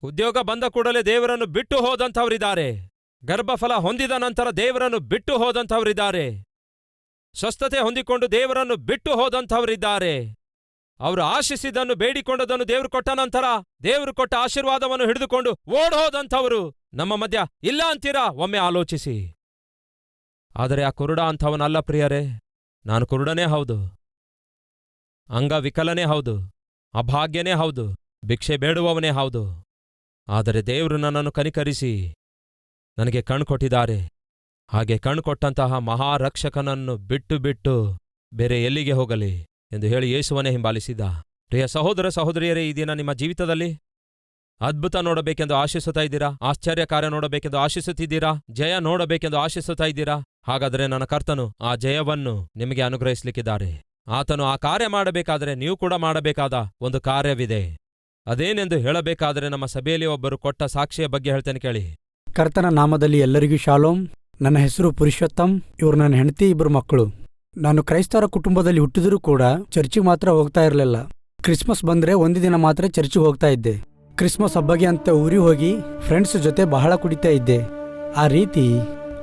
A: ಉದ್ಯೋಗ ಬಂದ ಕೂಡಲೇ ದೇವರನ್ನು ಬಿಟ್ಟು ಹೋದಂಥವರಿದ್ದಾರೆ. ಗರ್ಭಫಲ ಹೊಂದಿದ ನಂತರ ದೇವರನ್ನು ಬಿಟ್ಟು ಹೋದಂಥವರಿದ್ದಾರೆ. ಸ್ವಸ್ಥತೆ ಹೊಂದಿಕೊಂಡು ದೇವರನ್ನು ಬಿಟ್ಟು ಹೋದಂಥವರಿದ್ದಾರೆ. ಅವರು ಆಶಿಸಿದ್ದನ್ನು ಬೇಡಿಕೊಂಡದನ್ನು ದೇವರು ಕೊಟ್ಟ ನಂತರ ದೇವರು ಕೊಟ್ಟ ಆಶೀರ್ವಾದವನ್ನು ಹಿಡಿದುಕೊಂಡು ಓಡ್ ಹೋದಂಥವರು ನಮ್ಮ ಮಧ್ಯ ಇಲ್ಲ ಅಂತೀರಾ? ಒಮ್ಮೆ ಆಲೋಚಿಸಿ. ಆದರೆ ಆ ಕುರುಡ ಅಂಥವನಲ್ಲ ಪ್ರಿಯರೇ. ನಾನು ಕುರುಡನೇ ಹೌದು. ಅಂಗವಿಕಲನೇ ಹೌದು. ಅಭಾಗ್ಯನೇ ಹೌದು. ಭಿಕ್ಷೆ ಬೇಡುವವನೇ ಹೌದು. ಆದರೆ ದೇವರು ನನ್ನನ್ನು ಕನಿಕರಿಸಿ ನನಗೆ ಕಣ್ಣು ಕೊಟ್ಟಿದ್ದಾರೆ. ಹಾಗೆ ಕಣ್ಕೊಟ್ಟಂತಹ ಮಹಾರಕ್ಷಕನನ್ನು ಬಿಟ್ಟು ಬಿಟ್ಟು ಬೇರೆ ಎಲ್ಲಿಗೆ ಹೋಗಲಿ ಎಂದು ಹೇಳಿ ಯೇಸುವನೇ ಹಿಂಬಾಲಿಸಿದ. ಪ್ರಿಯ ಸಹೋದರ ಸಹೋದರಿಯರೇ, ಈ ದಿನ ನಿಮ್ಮ ಜೀವಿತದಲ್ಲಿ ಅದ್ಭುತ ನೋಡಬೇಕೆಂದು ಆಶಿಸುತ್ತಾ ಇದ್ದೀರಾ? ಆಶ್ಚರ್ಯ ಕಾರ್ಯ ನೋಡಬೇಕೆಂದು ಆಶಿಸುತ್ತಿದ್ದೀರಾ? ಜಯ ನೋಡಬೇಕೆಂದು ಆಶಿಸುತ್ತಾ ಇದ್ದೀರಾ? ಹಾಗಾದರೆ ನನ್ನ ಕರ್ತನು ಆ ಜಯವನ್ನು ನಿಮಗೆ ಅನುಗ್ರಹಿಸಲಿಕ್ಕಿದ್ದಾರೆ. ಆತನು ಆ ಕಾರ್ಯ ಮಾಡಬೇಕಾದರೆ ನೀವು ಕೂಡ ಮಾಡಬೇಕಾದ ಒಂದು ಕಾರ್ಯವಿದೆ. ಅದೇನೆಂದು ಹೇಳಬೇಕಾದರೆ ನಮ್ಮ ಸಭೆಯಲ್ಲಿ ಒಬ್ಬರು ಕೊಟ್ಟ ಸಾಕ್ಷಿಯ ಬಗ್ಗೆ ಹೇಳ್ತೇನೆ ಕೇಳಿ.
B: ಕರ್ತನ ನಾಮದಲ್ಲಿ ಎಲ್ಲರಿಗೂ ಶಾಲೋಮ್. ನನ್ನ ಹೆಸರು ಪುರುಷೋತ್ತಮ್. ಇವರು ನನ್ನ ಹೆಂಡತಿ ಇಬ್ಬರು ಮಕ್ಕಳು. ನಾನು ಕ್ರೈಸ್ತರ ಕುಟುಂಬದಲ್ಲಿ ಹುಟ್ಟಿದರೂ ಕೂಡ ಚರ್ಚಿಗೆ ಮಾತ್ರ ಹೋಗ್ತಾ ಇರಲಿಲ್ಲ. ಕ್ರಿಸ್ಮಸ್ ಬಂದರೆ ಒಂದು ದಿನ ಮಾತ್ರ ಚರ್ಚಿಗೆ ಹೋಗ್ತಾ ಇದ್ದೆ. ಕ್ರಿಸ್ಮಸ್ ಹಬ್ಬಗೆ ಅಂತ ಊರಿಗೆ ಹೋಗಿ ಫ್ರೆಂಡ್ಸ್ ಜೊತೆ ಬಹಳ ಕುಡಿತಾ ಇದ್ದೆ. ಆ ರೀತಿ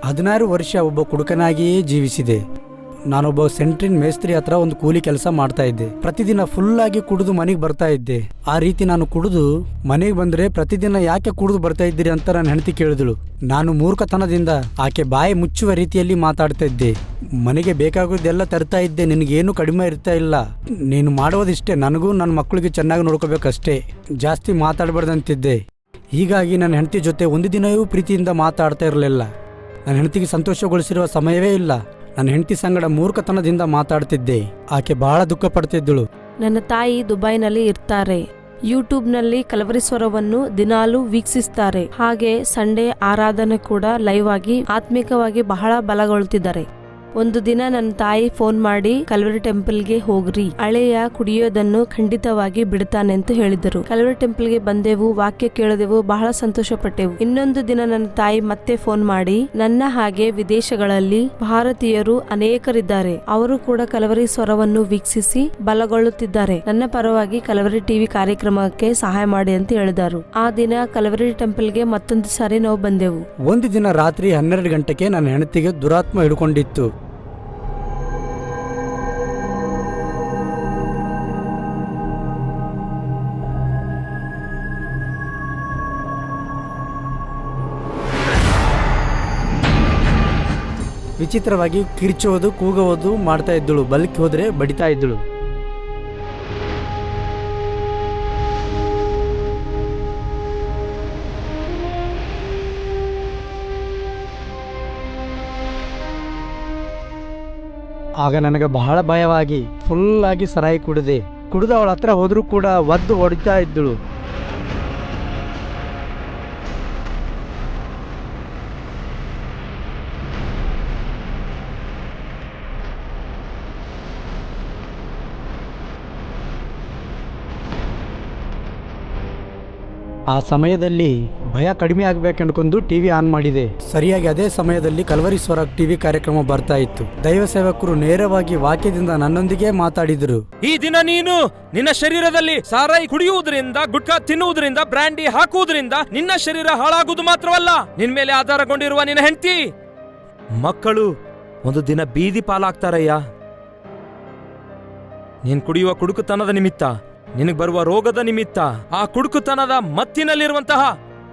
B: ಹದಿನಾರು ವರ್ಷ ಒಬ್ಬ ಕುಡುಕನಾಗಿಯೇ ಜೀವಿಸಿದೆ. ನಾನೊಬ್ಬ ಸೆಂಟ್ರಿನ್ ಮೇಸ್ತ್ರಿ ಹತ್ರ ಒಂದು ಕೂಲಿ ಕೆಲಸ ಮಾಡ್ತಾ ಇದ್ದೆ. ಪ್ರತಿದಿನ ಫುಲ್ ಆಗಿ ಕುಡಿದು ಮನೆಗೆ ಬರ್ತಾ ಇದ್ದೆ. ಆ ರೀತಿ ನಾನು ಕುಡಿದು ಮನೆಗೆ ಬಂದ್ರೆ ಪ್ರತಿದಿನ ಯಾಕೆ ಕುಡಿದು ಬರ್ತಾ ಇದ್ದೀರಿ ಅಂತ ನನ್ನ ಹೆಂಡತಿ ಕೇಳಿದಳು. ನಾನು ಮೂರ್ಖತನದಿಂದ ಆಕೆ ಬಾಯಿ ಮುಚ್ಚುವ ರೀತಿಯಲ್ಲಿ ಮಾತಾಡ್ತಾ ಇದ್ದೆ. ಮನೆಗೆ ಬೇಕಾಗೋದೆಲ್ಲ ತರ್ತಾ ಇದ್ದೆ. ನಿನಗೇನು ಕಡಿಮೆ ಇರ್ತಾ ಇಲ್ಲ. ನೀನು ಮಾಡೋದಿಷ್ಟೇ ನನಗೂ ನನ್ನ ಮಕ್ಕಳಿಗೆ ಚೆನ್ನಾಗಿ ನೋಡ್ಕೋಬೇಕಷ್ಟೇ. ಜಾಸ್ತಿ ಮಾತಾಡಬಾರ್ದಂತಿದ್ದೆ. ಹೀಗಾಗಿ ನನ್ನ ಹೆಂಡತಿ ಜೊತೆ ಒಂದು ದಿನವೂ ಪ್ರೀತಿಯಿಂದ ಮಾತಾಡ್ತಾ ಇರಲಿಲ್ಲ. ನನ್ನ ಹೆಂಡತಿಗೆ ಸಂತೋಷಗೊಳಿಸಿರುವ ಸಮಯವೇ ಇಲ್ಲ. ನನ್ನ ಹೆಂಡತಿ ಸಂಗಡ ಮೂರ್ಖತನದಿಂದ ಮಾತಾಡ್ತಿದ್ದೆ. ಆಕೆ ಬಹಳ ದುಃಖ ಪಡ್ತಿದ್ದಳು.
C: ನನ್ನ ತಾಯಿ ದುಬೈನಲ್ಲಿ ಇರ್ತಾರೆ. ಯೂಟ್ಯೂಬ್ನಲ್ಲಿ ಕಲವರಿ ಸ್ವರವನ್ನು ದಿನಾಲೂ ವೀಕ್ಷಿಸ್ತಾರೆ. ಹಾಗೆ ಸಂಡೇ ಆರಾಧನೆ ಕೂಡ ಲೈವ್ ಆಗಿ ಆತ್ಮಿಕವಾಗಿ ಬಹಳ ಬಲಗೊಳ್ತಿದ್ದಾರೆ. ಒಂದು ದಿನ ನನ್ನ ತಾಯಿ ಫೋನ್ ಮಾಡಿ ಕಲ್ವರಿ ಟೆಂಪಲ್ಗೆ ಹೋಗ್ರಿ. ಹಳೆಯ ಕುಡಿಯೋದನ್ನು ಖಂಡಿತವಾಗಿ ಬಿಡ್ತಾನೆ ಅಂತ ಹೇಳಿದರು. ಕಲ್ವರಿ ಟೆಂಪಲ್ಗೆ ಬಂದೆವು, ವಾಕ್ಯ ಕೇಳಿದೆವು, ಬಹಳ ಸಂತೋಷ ಪಟ್ಟೆವು ಇನ್ನೊಂದು ದಿನ ನನ್ನ ತಾಯಿ ಮತ್ತೆ ಫೋನ್ ಮಾಡಿ, ನನ್ನ ಹಾಗೆ ವಿದೇಶಗಳಲ್ಲಿ ಭಾರತೀಯರು ಅನೇಕರಿದ್ದಾರೆ. ಅವರು ಕೂಡ ಕಲವರಿ ಸ್ವರವನ್ನು ವೀಕ್ಷಿಸಿ ಬಲಗೊಳ್ಳುತ್ತಿದ್ದಾರೆ. ನನ್ನ ಪರವಾಗಿ ಕಲವರಿ ಟಿವಿ ಕಾರ್ಯಕ್ರಮಕ್ಕೆ ಸಹಾಯ ಮಾಡಿ ಅಂತ ಹೇಳಿದರು. ಆ ದಿನ ಕಲವರಿ ಟೆಂಪಲ್ಗೆ ಮತ್ತೊಂದು ಸಾರಿ ನಾವು ಬಂದೆವು.
B: ಒಂದು ದಿನ ರಾತ್ರಿ ಹನ್ನೆರಡು ಗಂಟೆಗೆ ನನ್ನ ಹೆಂಡತಿಗೆ ದುರಾತ್ಮ ಹಿಡ್ಕೊಂಡಿತ್ತು. ವಿಚಿತ್ರವಾಗಿ ಕಿರ್ಚೋದು, ಕೂಗೋದು ಮಾಡ್ತಾ ಇದ್ದಳು. ಬಲ್ಕಿ ಹೋದ್ರೆ ಬಡಿತಾ ಇದ್ದಳು. ಆಗ ನನಗೆ ಬಹಳ ಭಯವಾಗಿ ಫುಲ್ ಆಗಿ ಸರಾಯಿ ಕುಡಿದೆ. ಕುಡಿದು ಅವಳ ಹತ್ರ ಹೋದರೂ ಕೂಡ ಒದ್ದು ಹೊಡಿತಾ ಇದ್ದಳು. ಆ ಸಮಯದಲ್ಲಿ ಭಯ ಕಡಿಮೆ ಆಗಬೇಕಂದ್ಕೊಂಡು ಟಿವಿ ಆನ್ ಮಾಡಿದೆ. ಸರಿಯಾಗಿ ಅದೇ ಸಮಯದಲ್ಲಿ ಕಲ್ವರಿ ಸ್ವರ ಟಿವಿ ಕಾರ್ಯಕ್ರಮ ಬರ್ತಾ ಇತ್ತು. ದೈವ ಸೇವಕರು ನೇರವಾಗಿ ವಾಕ್ಯದಿಂದ ನನ್ನೊಂದಿಗೆ ಮಾತಾಡಿದರು.
A: ಈ ದಿನ ನೀನು ನಿನ್ನ ಶರೀರದಲ್ಲಿ ಸಾರಾಯಿ ಕುಡಿಯುವುದರಿಂದ ಗುಟ್ಕಾ ತಿನ್ನುವುದರಿಂದ ಬ್ರಾಂಡಿ ಹಾಕುವುದರಿಂದ ನಿನ್ನ ಶರೀರ ಹಾಳಾಗುವುದು ಮಾತ್ರವಲ್ಲ. ನಿನ್ ಮೇಲೆ ಆಧಾರಗೊಂಡಿರುವ ನಿನ್ನ ಹೆಂಡತಿ. ಮಕ್ಕಳು ಒಂದು ದಿನ ಬೀದಿ ಪಾಲಾಗ್ತಾರಯ್ಯ. ನೀನ್ ಕುಡಿಯುವ ಕುಡುಕುತನದ ನಿಮಿತ್ತ. ನಿನಗ್ ಬರುವ ರೋಗದ ನಿಮಿತ್ತ, ಆ ಕುಡುಕುತನದ ಮತ್ತಿನಲ್ಲಿರುವಂತಹ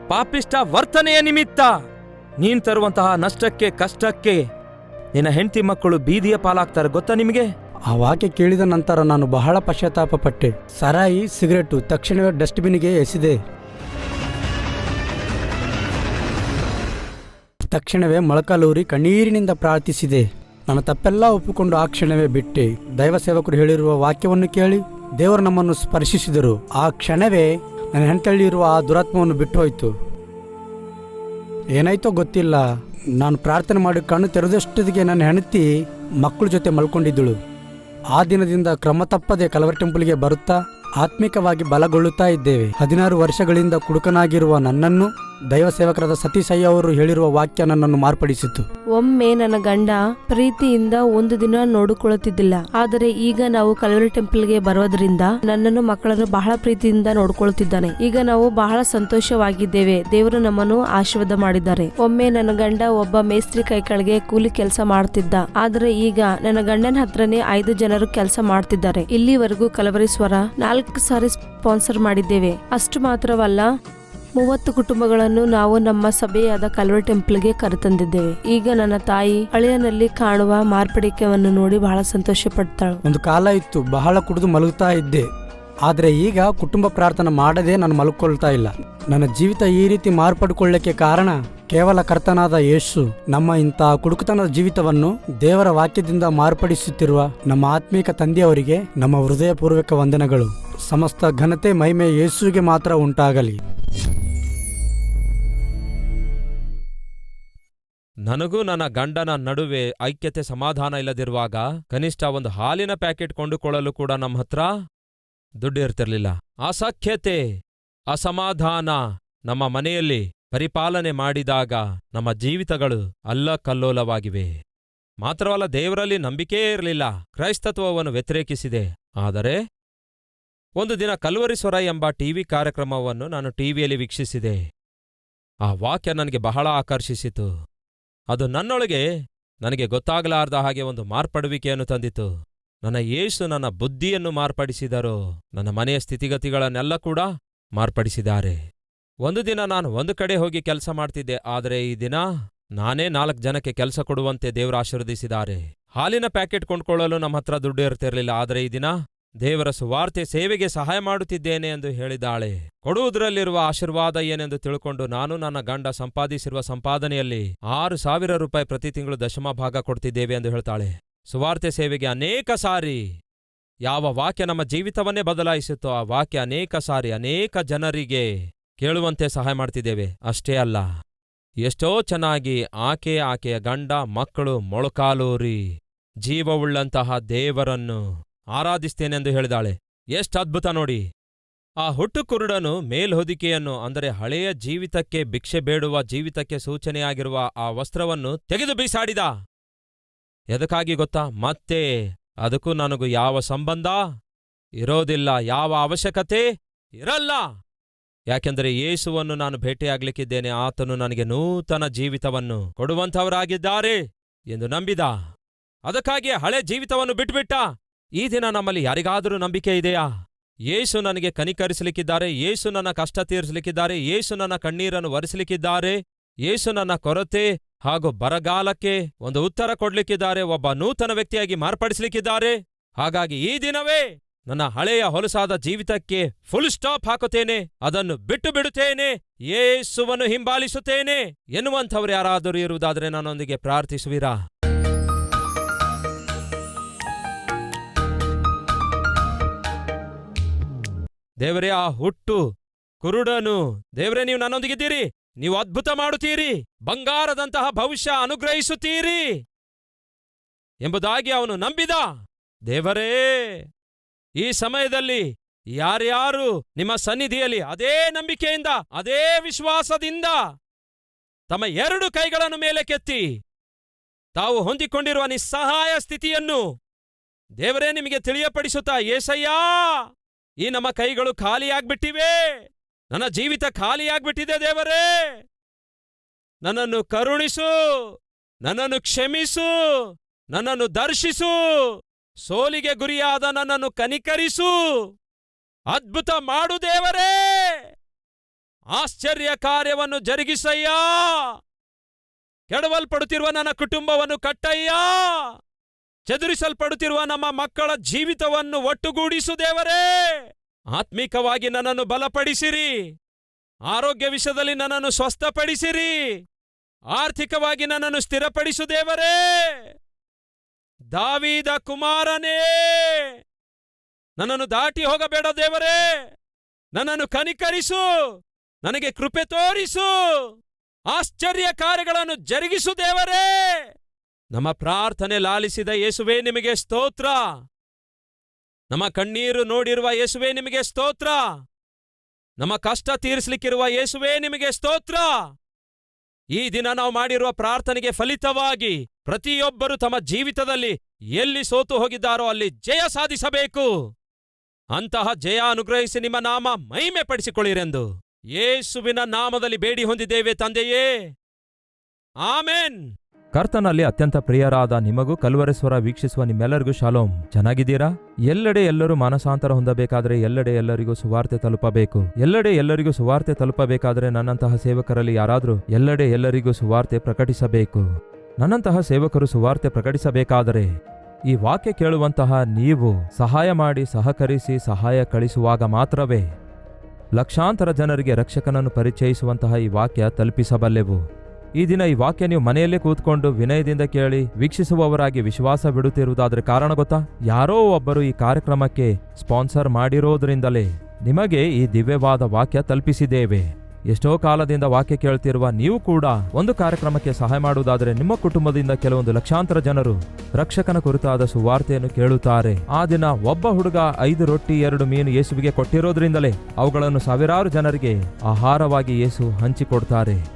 A: ಪಾಪಿಷ್ಟ ವರ್ತನೆಯ ನಿಮಿತ್ತ ನೀನ್ ತರುವಂತಹ ನಷ್ಟಕ್ಕೆ, ಕಷ್ಟಕ್ಕೆ ನಿನ್ನ ಹೆಂಡತಿ ಮಕ್ಕಳು ಬೀದಿಯ ಪಾಲಾಗ್ತಾರೆ ಗೊತ್ತಾ ನಿಮಗೆ?
B: ಆ ವಾಕ್ಯ ಕೇಳಿದ ನಂತರ ನಾನು ಬಹಳ ಪಶ್ಚಾತ್ತಾಪ ಪಟ್ಟೆ ಸರಾಯಿ ಸಿಗರೆಟು ತಕ್ಷಣವೇ ಡಸ್ಟ್ಬಿನ್ಗೆ ಎಸೆದೆ. ತಕ್ಷಣವೇ ಮೊಳಕಾಲೂರಿ ಕಣ್ಣೀರಿನಿಂದ ಪ್ರಾರ್ಥಿಸಿದೆ. ನನ್ನ ತಪ್ಪೆಲ್ಲ ಒಪ್ಪಿಕೊಂಡು ಆ ಕ್ಷಣವೇ ಬಿಟ್ಟೆ. ದೈವ ಸೇವಕರು ಹೇಳಿರುವ ವಾಕ್ಯವನ್ನು ಕೇಳಿ. ದೇವರು ನಮ್ಮನ್ನು ಸ್ಪರ್ಶಿಸಿದರು. ಆ ಕ್ಷಣವೇ ನನ್ನ ಹೆಣ್ತಳ್ಳಿರುವ ಆ ದುರಾತ್ಮವನ್ನು ಬಿಟ್ಟು ಹೋಯ್ತು ಏನಾಯ್ತೋ ಗೊತ್ತಿಲ್ಲ. ನಾನು ಪ್ರಾರ್ಥನೆ ಮಾಡಿ ಕಣ್ಣು ತೆರೆದಷ್ಟೊತ್ತಿಗೆ ನನ್ನ ಹೆಂಡತಿ ಮಕ್ಕಳ ಜೊತೆ ಮಲ್ಕೊಂಡಿದ್ದಳು. ಆ ದಿನದಿಂದ ಕ್ರಮ ತಪ್ಪದೆ ಕಲವರ್ ಟೆಂಪಲ್ಗೆ ಬರುತ್ತಾ ಆತ್ಮಿಕವಾಗಿ ಬಲಗೊಳ್ಳುತ್ತಾ ಇದ್ದೇವೆ. ಹದಿನಾರು ವರ್ಷಗಳಿಂದ ಕುಡುಕನಾಗಿರುವ ನನ್ನನ್ನು ದೈವ ಸೇವಕರಾದ ಸತೀಶಯ್ಯ ಅವರು ಹೇಳಿರುವ ವಾಕ್ಯ ನನ್ನನ್ನು ಮಾರ್ಪಡಿಸಿತು.
C: ಒಮ್ಮೆ ನನ್ನ ಗಂಡ ಪ್ರೀತಿಯಿಂದ ಒಂದು ದಿನ ನೋಡಿಕೊಳ್ಳುತ್ತಿದ್ದಿಲ್ಲ. ಆದರೆ ಈಗ ನಾವು ಕಲ್ವರಿ ಟೆಂಪಲ್ಗೆ ಬರೋದ್ರಿಂದ ನನ್ನನ್ನು ಮಕ್ಕಳನ್ನು ಬಹಳ ಪ್ರೀತಿಯಿಂದ ನೋಡಿಕೊಳ್ಳುತ್ತಿದ್ದಾನೆ. ಈಗ ನಾವು ಬಹಳ ಸಂತೋಷವಾಗಿದ್ದೇವೆ. ದೇವರು ನಮ್ಮನ್ನು ಆಶೀರ್ವಾದ ಮಾಡಿದ್ದಾರೆ. ಒಮ್ಮೆ ನನ್ನ ಗಂಡ ಒಬ್ಬ ಮೇಸ್ತ್ರಿ ಕೈಕಳಿಗೆ ಕೆಳಗೆ ಕೂಲಿ ಕೆಲಸ ಮಾಡ್ತಿದ್ದ. ಆದರೆ ಈಗ ನನ್ನ ಗಂಡನ ಹತ್ರನೇ ಐದು ಜನರು ಕೆಲಸ ಮಾಡ್ತಿದ್ದಾರೆ. ಇಲ್ಲಿವರೆಗೂ ಕಲವರಿ ಸ್ವರ ನಾಲ್ಕು ಸಾರಿ ಸ್ಪಾನ್ಸರ್ ಮಾಡಿದ್ದೇವೆ. ಅಷ್ಟು ಮಾತ್ರವಲ್ಲ, ಮೂವತ್ತು ಕುಟುಂಬಗಳನ್ನು ನಾವು ನಮ್ಮ ಸಭೆಯಾದ ಕಲ್ವರ್ ಟೆಂಪಲ್ಗೆ ಕರೆತಂದಿದ್ದೇವೆ. ಈಗ ನನ್ನ ತಾಯಿ ಹಳೆಯನಲ್ಲಿ ಕಾಣುವ ಮಾರ್ಪಡಿಕೆಯನ್ನು ನೋಡಿ ಬಹಳ ಸಂತೋಷ ಪಡ್ತಾಳು
B: ಒಂದು ಕಾಲ ಇತ್ತು, ಬಹಳ ಕುಡಿದು ಮಲಗುತ್ತಾ ಇದ್ದೆ. ಆದರೆ ಈಗ ಕುಟುಂಬ ಪ್ರಾರ್ಥನೆ ಮಾಡದೆ ನಾನು ಮಲ್ಕೊಳ್ತಾ ಇಲ್ಲ. ನನ್ನ ಜೀವಿತ ಈ ರೀತಿ ಮಾರ್ಪಡಿಕೊಳ್ಳಕ್ಕೆ ಕಾರಣ? ಕೇವಲ ಕರ್ತನಾದ ಯೇಸು ನಮ್ಮ ಇಂತಹ ಕುಡುಕುತನದ ಜೀವಿತವನ್ನು ದೇವರ ವಾಕ್ಯದಿಂದ ಮಾರ್ಪಡಿಸುತ್ತಿರುವ ನಮ್ಮ ಆತ್ಮೀಕ ತಂದೆಯವರಿಗೆ ನಮ್ಮ ಹೃದಯಪೂರ್ವಕ ವಂದನೆಗಳು. ಸಮಸ್ತ ಘನತೆ ಮಹಿಮೆ ಯೇಸುವಿಗೆ ಮಾತ್ರ ಉಂಟಾಗಲಿ.
A: ನನಗೂ ನನ್ನ ಗಂಡನ ನಡುವೆ ಐಕ್ಯತೆ ಸಮಾಧಾನ ಇಲ್ಲದಿರುವಾಗ ಕನಿಷ್ಠ ಒಂದು ಹಾಲಿನ ಪ್ಯಾಕೆಟ್ ಕೊಂಡುಕೊಳ್ಳಲು ಕೂಡ ನಮ್ಮ ಹತ್ರ ದುಡ್ಡು ಇರ್ತಿರ್ಲಿಲ್ಲ. ಅಸಖ್ಯತೆ, ಅಸಮಾಧಾನ ನಮ್ಮ ಮನೆಯಲ್ಲಿ ಪರಿಪಾಲನೆ ಮಾಡಿದಾಗ ನಮ್ಮ ಜೀವಿತಗಳು ಅಲ್ಲ ಕಲ್ಲೋಲವಾಗಿವೆ ಮಾತ್ರವಲ್ಲ ದೇವರಲ್ಲಿ ನಂಬಿಕೆಯೇ ಇರಲಿಲ್ಲ, ಕ್ರೈಸ್ತತ್ವವನ್ನು ವ್ಯತಿರೇಕಿಸಿದೆ. ಆದರೆ ಒಂದು ದಿನ ಕಲ್ವರಿಸ್ವರ ಎಂಬ ಟಿವಿ ಕಾರ್ಯಕ್ರಮವನ್ನು ನಾನು ಟಿವಿಯಲ್ಲಿ ವೀಕ್ಷಿಸಿದೆ. ಆ ವಾಕ್ಯ ನನಗೆ ಬಹಳ ಆಕರ್ಷಿಸಿತು. ಅದು ನನ್ನೊಳಗೆ ನನಗೆ ಗೊತ್ತಾಗಲಾರ್ದ ಹಾಗೆ ಒಂದು ಮಾರ್ಪಡುವಿಕೆಯನ್ನು ತಂದಿತು. ನನ್ನ ಯೇಸು ನನ್ನ ಬುದ್ಧಿಯನ್ನು ಮಾರ್ಪಡಿಸಿದರು. ನನ್ನ ಮನೆಯ ಸ್ಥಿತಿಗತಿಗಳನ್ನೆಲ್ಲ ಕೂಡ ಮಾರ್ಪಡಿಸಿದ್ದಾರೆ. ಒಂದು ದಿನ ನಾನು ಒಂದು ಕಡೆ ಹೋಗಿ ಕೆಲಸ ಮಾಡ್ತಿದ್ದೆ, ಆದರೆ ಈ ದಿನ ನಾನೇ ನಾಲ್ಕು ಜನಕ್ಕೆ ಕೆಲಸ ಕೊಡುವಂತೆ ದೇವರು ಆಶೀರ್ವದಿಸಿದ್ದಾರೆ. ಹಾಲಿನ ಪ್ಯಾಕೆಟ್ ಕೊಂಡ್ಕೊಳ್ಳಲು ನಮ್ಮ ಹತ್ರ ದುಡ್ಡು ಇರ್ತಿರಲಿಲ್ಲ, ಆದರೆ ಈ ದಿನ ದೇವರ ಸುವಾರ್ತೆ ಸೇವೆಗೆ ಸಹಾಯ ಮಾಡುತ್ತಿದ್ದೇನೆ ಎಂದು ಹೇಳಿದಾಳೆ ಕೊಡುವುದರಲ್ಲಿರುವ ಆಶೀರ್ವಾದ ಏನೆಂದು ತಿಳ್ಕೊಂಡು ನಾನು ನನ್ನ ಗಂಡ ಸಂಪಾದಿಸಿರುವ ಸಂಪಾದನೆಯಲ್ಲಿ ಆರು ಸಾವಿರ ರೂಪಾಯಿ ಪ್ರತಿ ತಿಂಗಳು ದಶಮ ಭಾಗ ಕೊಡ್ತಿದ್ದೇವೆ ಎಂದು ಹೇಳ್ತಾಳೆ. ಸುವಾರ್ತೆ ಸೇವೆಗೆ ಅನೇಕ ಸಾರಿ ಯಾವ ವಾಕ್ಯ ನಮ್ಮ ಜೀವಿತವನ್ನೇ ಬದಲಾಯಿಸುತ್ತೋ ಆ ವಾಕ್ಯ ಅನೇಕ ಸಾರಿ ಅನೇಕ ಜನರಿಗೆ ಕೇಳುವಂತೆ ಸಹಾಯ ಮಾಡ್ತಿದ್ದೇವೆ. ಅಷ್ಟೇ ಅಲ್ಲ. ಎಷ್ಟೋ ಚೆನ್ನಾಗಿ ಆಕೆ ಆಕೆಯ ಗಂಡ ಮಕ್ಕಳು ಮೊಳಕಾಲೂರಿ ಜೀವವುಳ್ಳಂತಹ ದೇವರನ್ನು ಆರಾಧಿಸ್ತೇನೆಂದು ಹೇಳಿದಾಳೆ. ಎಷ್ಟು ಅದ್ಭುತ ನೋಡಿ. ಆ ಹುಟ್ಟು ಕುರುಡನು ಮೇಲ್ಹೊದಿಕೆಯನ್ನು, ಅಂದರೆ ಹಳೆಯ ಜೀವಿತಕ್ಕೆ ಭಿಕ್ಷೆ ಬೇಡುವ ಜೀವಿತಕ್ಕೆ ಸೂಚನೆಯಾಗಿರುವ ಆ ವಸ್ತ್ರವನ್ನು ತೆಗೆದು ಬೀಸಾಡಿದ. ಎದಕ್ಕಾಗಿ ಗೊತ್ತಾ? ಮತ್ತೆ ಅದಕ್ಕೂ ನನಗೂ ಯಾವ ಸಂಬಂಧ? ಇರೋದಿಲ್ಲ, ಯಾವ ಅವಶ್ಯಕತೆ? ಇರಲ್ಲ. ಯಾಕೆಂದರೆ ಯೇಸುವನ್ನು ನಾನು ಭೇಟಿಯಾಗಲಿಕ್ಕಿದ್ದೇನೆ, ಆತನು ನನಗೆ ನೂತನ ಜೀವಿತವನ್ನು ಕೊಡುವಂಥವರಾಗಿದ್ದಾರೆ ಎಂದು ನಂಬಿದ. ಅದಕ್ಕಾಗಿ ಹಳೆ ಜೀವಿತವನ್ನು ಬಿಟ್ಬಿಟ್ಟ ಈ ದಿನ ನಮ್ಮಲ್ಲಿ ಯಾರಿಗಾದರೂ ನಂಬಿಕೆ ಇದೆಯಾ? ಯೇಸು ನನಗೆ ಕನಿಕರಿಸಲಿಕ್ಕಿದ್ದಾರೆ, ಯೇಸು ನನ್ನ ಕಷ್ಟ ತೀರಿಸಲಿಕ್ಕಿದ್ದಾರೆ, ಯೇಸು ನನ್ನ ಕಣ್ಣೀರನ್ನು ಒರೆಸಲಿಕ್ಕಿದ್ದಾರೆ, ಯೇಸು ನನ್ನ ಕೊರತೆ ಹಾಗೂ ಬರಗಾಲಕ್ಕೆ ಒಂದು ಉತ್ತರ ಕೊಡ್ಲಿಕ್ಕಿದ್ದಾರೆ, ಒಬ್ಬ ನೂತನ ವ್ಯಕ್ತಿಯಾಗಿ ಮಾರ್ಪಡಿಸಲಿಕ್ಕಿದ್ದಾರೆ. ಹಾಗಾಗಿ ಈ ದಿನವೇ ನನ್ನ ಹಳೆಯ ಹೊಲಸಾದ ಜೀವಿತಕ್ಕೆ ಫುಲ್ ಸ್ಟಾಪ್ ಹಾಕುತ್ತೇನೆ. ಅದನ್ನು ಬಿಟ್ಟು ಬಿಡುತ್ತೇನೆ. ಯೇಸುವನ್ನು ಹಿಂಬಾಲಿಸುತ್ತೇನೆ. ಎನ್ನುವಂಥವ್ರು ಯಾರಾದರೂ ಇರುವುದಾದರೆ ನನ್ನೊಂದಿಗೆ ಪ್ರಾರ್ಥಿಸುವಿರಾ? ದೇವರೇ, ಆ ಹುಟ್ಟು, ಕುರುಡನು, ದೇವರೇ, ನೀವು ನನ್ನೊಂದಿಗಿದ್ದೀರಿ. ನೀವು ಅದ್ಭುತ ಮಾಡುತ್ತೀರಿ. ಬಂಗಾರದಂತಹ ಭವಿಷ್ಯ ಅನುಗ್ರಹಿಸುತ್ತೀರಿ. ಎಂಬುದಾಗಿ ಅವನು ನಂಬಿದ. ದೇವರೇ ಈ ಸಮಯದಲ್ಲಿ ಯಾರ್ಯಾರು ನಿಮ್ಮ ಸನ್ನಿಧಿಯಲ್ಲಿ ಅದೇ ನಂಬಿಕೆಯಿಂದ, ಅದೇ ವಿಶ್ವಾಸದಿಂದ ತಮ್ಮ ಎರಡು ಕೈಗಳನ್ನು ಮೇಲೆ ಕೆತ್ತಿ, ತಾವು ಹೊಂದಿಕೊಂಡಿರುವ ನಿಸ್ಸಹಾಯ ಸ್ಥಿತಿಯನ್ನು ದೇವರೇ ನಿಮಗೆ ತಿಳಿಯಪಡಿಸುತ್ತಾ, ಏಸಯ್ಯಾ, ಈ ನಮ್ಮ ಕೈಗಳು ಖಾಲಿಯಾಗ್ಬಿಟ್ಟಿವೆ. ನನ್ನ ಜೀವಿತ ಖಾಲಿಯಾಗ್ಬಿಟ್ಟಿದೆ ದೇವರೇ. ನನ್ನನ್ನು ಕರುಣಿಸು, ನನ್ನನ್ನು ಕ್ಷಮಿಸು, ನನ್ನನ್ನು ದರ್ಶಿಸು. ಸೋಲಿಗೆ ಗುರಿಯಾದ ನನ್ನನ್ನು ಕನಿಕರಿಸು. ಅದ್ಭುತ ಮಾಡು ದೇವರೇ. ಆಶ್ಚರ್ಯ ಕಾರ್ಯವನ್ನು ಜರುಗಿಸಯ್ಯ. ಕೆಡವಲ್ಪಡುತ್ತಿರುವ ನನ್ನ ಕುಟುಂಬವನ್ನು ಕಟ್ಟಯ್ಯ. ಚದುರಿಸಲ್ಪಡುತ್ತಿರುವ ನಮ್ಮ ಮಕ್ಕಳ ಜೀವಿತವನ್ನು ಒಟ್ಟುಗೂಡಿಸು ದೇವರೇ. ಆತ್ಮಿಕವಾಗಿ ನನ್ನನ್ನು ಬಲಪಡಿಸಿರಿ. ಆರೋಗ್ಯ ವಿಷಯದಲ್ಲಿ ನನ್ನನ್ನು ಸ್ವಸ್ಥಪಡಿಸಿರಿ. ಆರ್ಥಿಕವಾಗಿ ನನ್ನನ್ನು ಸ್ಥಿರಪಡಿಸು ದೇವರೇ. ದಾವೀದ ಕುಮಾರನೇ! ನನ್ನನ್ನು ದಾಟಿ ಹೋಗಬೇಡ ದೇವರೇ! ನನ್ನನ್ನು ಕನಿಕರಿಸು! ನನಗೆ ಕೃಪೆ ತೋರಿಸು! ಆಶ್ಚರ್ಯ ಕಾರ್ಯಗಳನ್ನು ಜರುಗಿಸು ದೇವರೇ! ನಮ್ಮ ಪ್ರಾರ್ಥನೆ ಲಾಲಿಸಿದ ಯೇಸುವೆ, ನಿಮಗೆ ಸ್ತೋತ್ರ! ನಮ್ಮ ಕಣ್ಣೀರು ನೋಡಿರುವ ಯೇಸುವೆ, ನಿಮಗೆ ಸ್ತೋತ್ರ! ನಮ್ಮ ಕಷ್ಟ ತೀರಿಸಲಿಕ್ಕಿರುವ ಯೇಸುವೆ, ನಿಮಗೆ ಸ್ತೋತ್ರ! ಈ ದಿನ ನಾವು ಮಾಡಿರುವ ಪ್ರಾರ್ಥನೆಗೆ ಫಲಿತವಾಗಿ ಪ್ರತಿಯೊಬ್ಬರು ತಮ್ಮ ಜೀವಿತದಲ್ಲಿ ಎಲ್ಲಿ ಸೋತು ಹೋಗಿದ್ದಾರೋ ಅಲ್ಲಿ ಜಯ ಸಾಧಿಸಬೇಕು. ಅಂತಹ ಜಯ ಅನುಗ್ರಹಿಸಿ ನಿಮ್ಮ ನಾಮ ಮಹಿಮೆ ಪಡಿಸಿಕೊಳ್ಳಿರೆಂದು ಯೇಸುವಿನ ನಾಮದಲ್ಲಿ ಬೇಡಿ ಹೊಂದಿದ್ದೇವೆ ತಂದೆಯೇ. ಆಮೇನ್. ಕರ್ತನಲ್ಲಿ ಅತ್ಯಂತ ಪ್ರಿಯರಾದ ನಿಮಗೂ ಕಲ್ವರೇಶ್ವರ ವೀಕ್ಷಿಸುವ ನಿಮ್ಮೆಲ್ಲರಿಗೂ ಶಾಲೋಮ್. ಚೆನ್ನಾಗಿದ್ದೀರಾ? ಎಲ್ಲೆಡೆ ಎಲ್ಲರೂ ಮಾನಸಾಂತರ ಹೊಂದಬೇಕಾದರೆ ಎಲ್ಲೆಡೆ ಎಲ್ಲರಿಗೂ ಸುವಾರ್ತೆ ತಲುಪಬೇಕು. ಎಲ್ಲೆಡೆ ಎಲ್ಲರಿಗೂ ಸುವಾರ್ತೆ ತಲುಪಬೇಕಾದರೆ ನನ್ನಂತಹ ಸೇವಕರಲ್ಲಿ ಯಾರಾದರೂ ಎಲ್ಲೆಡೆ ಎಲ್ಲರಿಗೂ ಸುವಾರ್ತೆ ಪ್ರಕಟಿಸಬೇಕು. ನನ್ನಂತಹ ಸೇವಕರು ಸುವಾರ್ತೆ ಪ್ರಕಟಿಸಬೇಕಾದರೆ ಈ ವಾಕ್ಯ ಕೇಳುವಂತಹ ನೀವು ಸಹಾಯ ಮಾಡಿ ಸಹಕರಿಸಿ ಸಹಾಯ ಕಳಿಸುವಾಗ ಮಾತ್ರವೇ ಲಕ್ಷಾಂತರ ಜನರಿಗೆ ರಕ್ಷಕನನ್ನು ಪರಿಚಯಿಸುವಂತಹ ಈ ವಾಕ್ಯ ತಲುಪಿಸಬಲ್ಲೆವು. ಈ ದಿನ ಈ ವಾಕ್ಯ ನೀವು ಮನೆಯಲ್ಲೇ ಕೂತ್ಕೊಂಡು ವಿನಯದಿಂದ ಕೇಳಿ ವೀಕ್ಷಿಸುವವರಾಗಿ ವಿಶ್ವಾಸ ಬಿಡುತ್ತಿರುವುದಾದ್ರೆ ಕಾರಣ ಗೊತ್ತಾ? ಯಾರೋ ಒಬ್ಬರು ಈ ಕಾರ್ಯಕ್ರಮಕ್ಕೆ ಸ್ಪಾನ್ಸರ್ ಮಾಡಿರೋದ್ರಿಂದಲೇ ನಿಮಗೆ ಈ ದಿವ್ಯವಾದ ವಾಕ್ಯ ತಲುಪಿಸಿದ್ದೇವೆ. ಎಷ್ಟೋ ಕಾಲದಿಂದ ವಾಕ್ಯ ಕೇಳ್ತಿರುವ ನೀವು ಕೂಡ ಒಂದು ಕಾರ್ಯಕ್ರಮಕ್ಕೆ ಸಹಾಯ ಮಾಡುವುದಾದರೆ ನಿಮ್ಮ ಕುಟುಂಬದಿಂದ ಕೆಲವೊಂದು ಲಕ್ಷಾಂತರ ಜನರು ರಕ್ಷಕನ ಕುರಿತಾದ ಸುವಾರ್ತೆಯನ್ನು ಕೇಳುತ್ತಾರೆ. ಆ ದಿನ ಒಬ್ಬ ಹುಡುಗ ಐದು ರೊಟ್ಟಿ, ಎರಡು ಮೀನು ಯೇಸುವಿಗೆ ಕೊಟ್ಟಿರೋದ್ರಿಂದಲೇ ಅವುಗಳನ್ನು ಸಾವಿರಾರು ಜನರಿಗೆ ಆಹಾರವಾಗಿ ಯೇಸು ಹಂಚಿಕೊಡ್ತಾರೆ.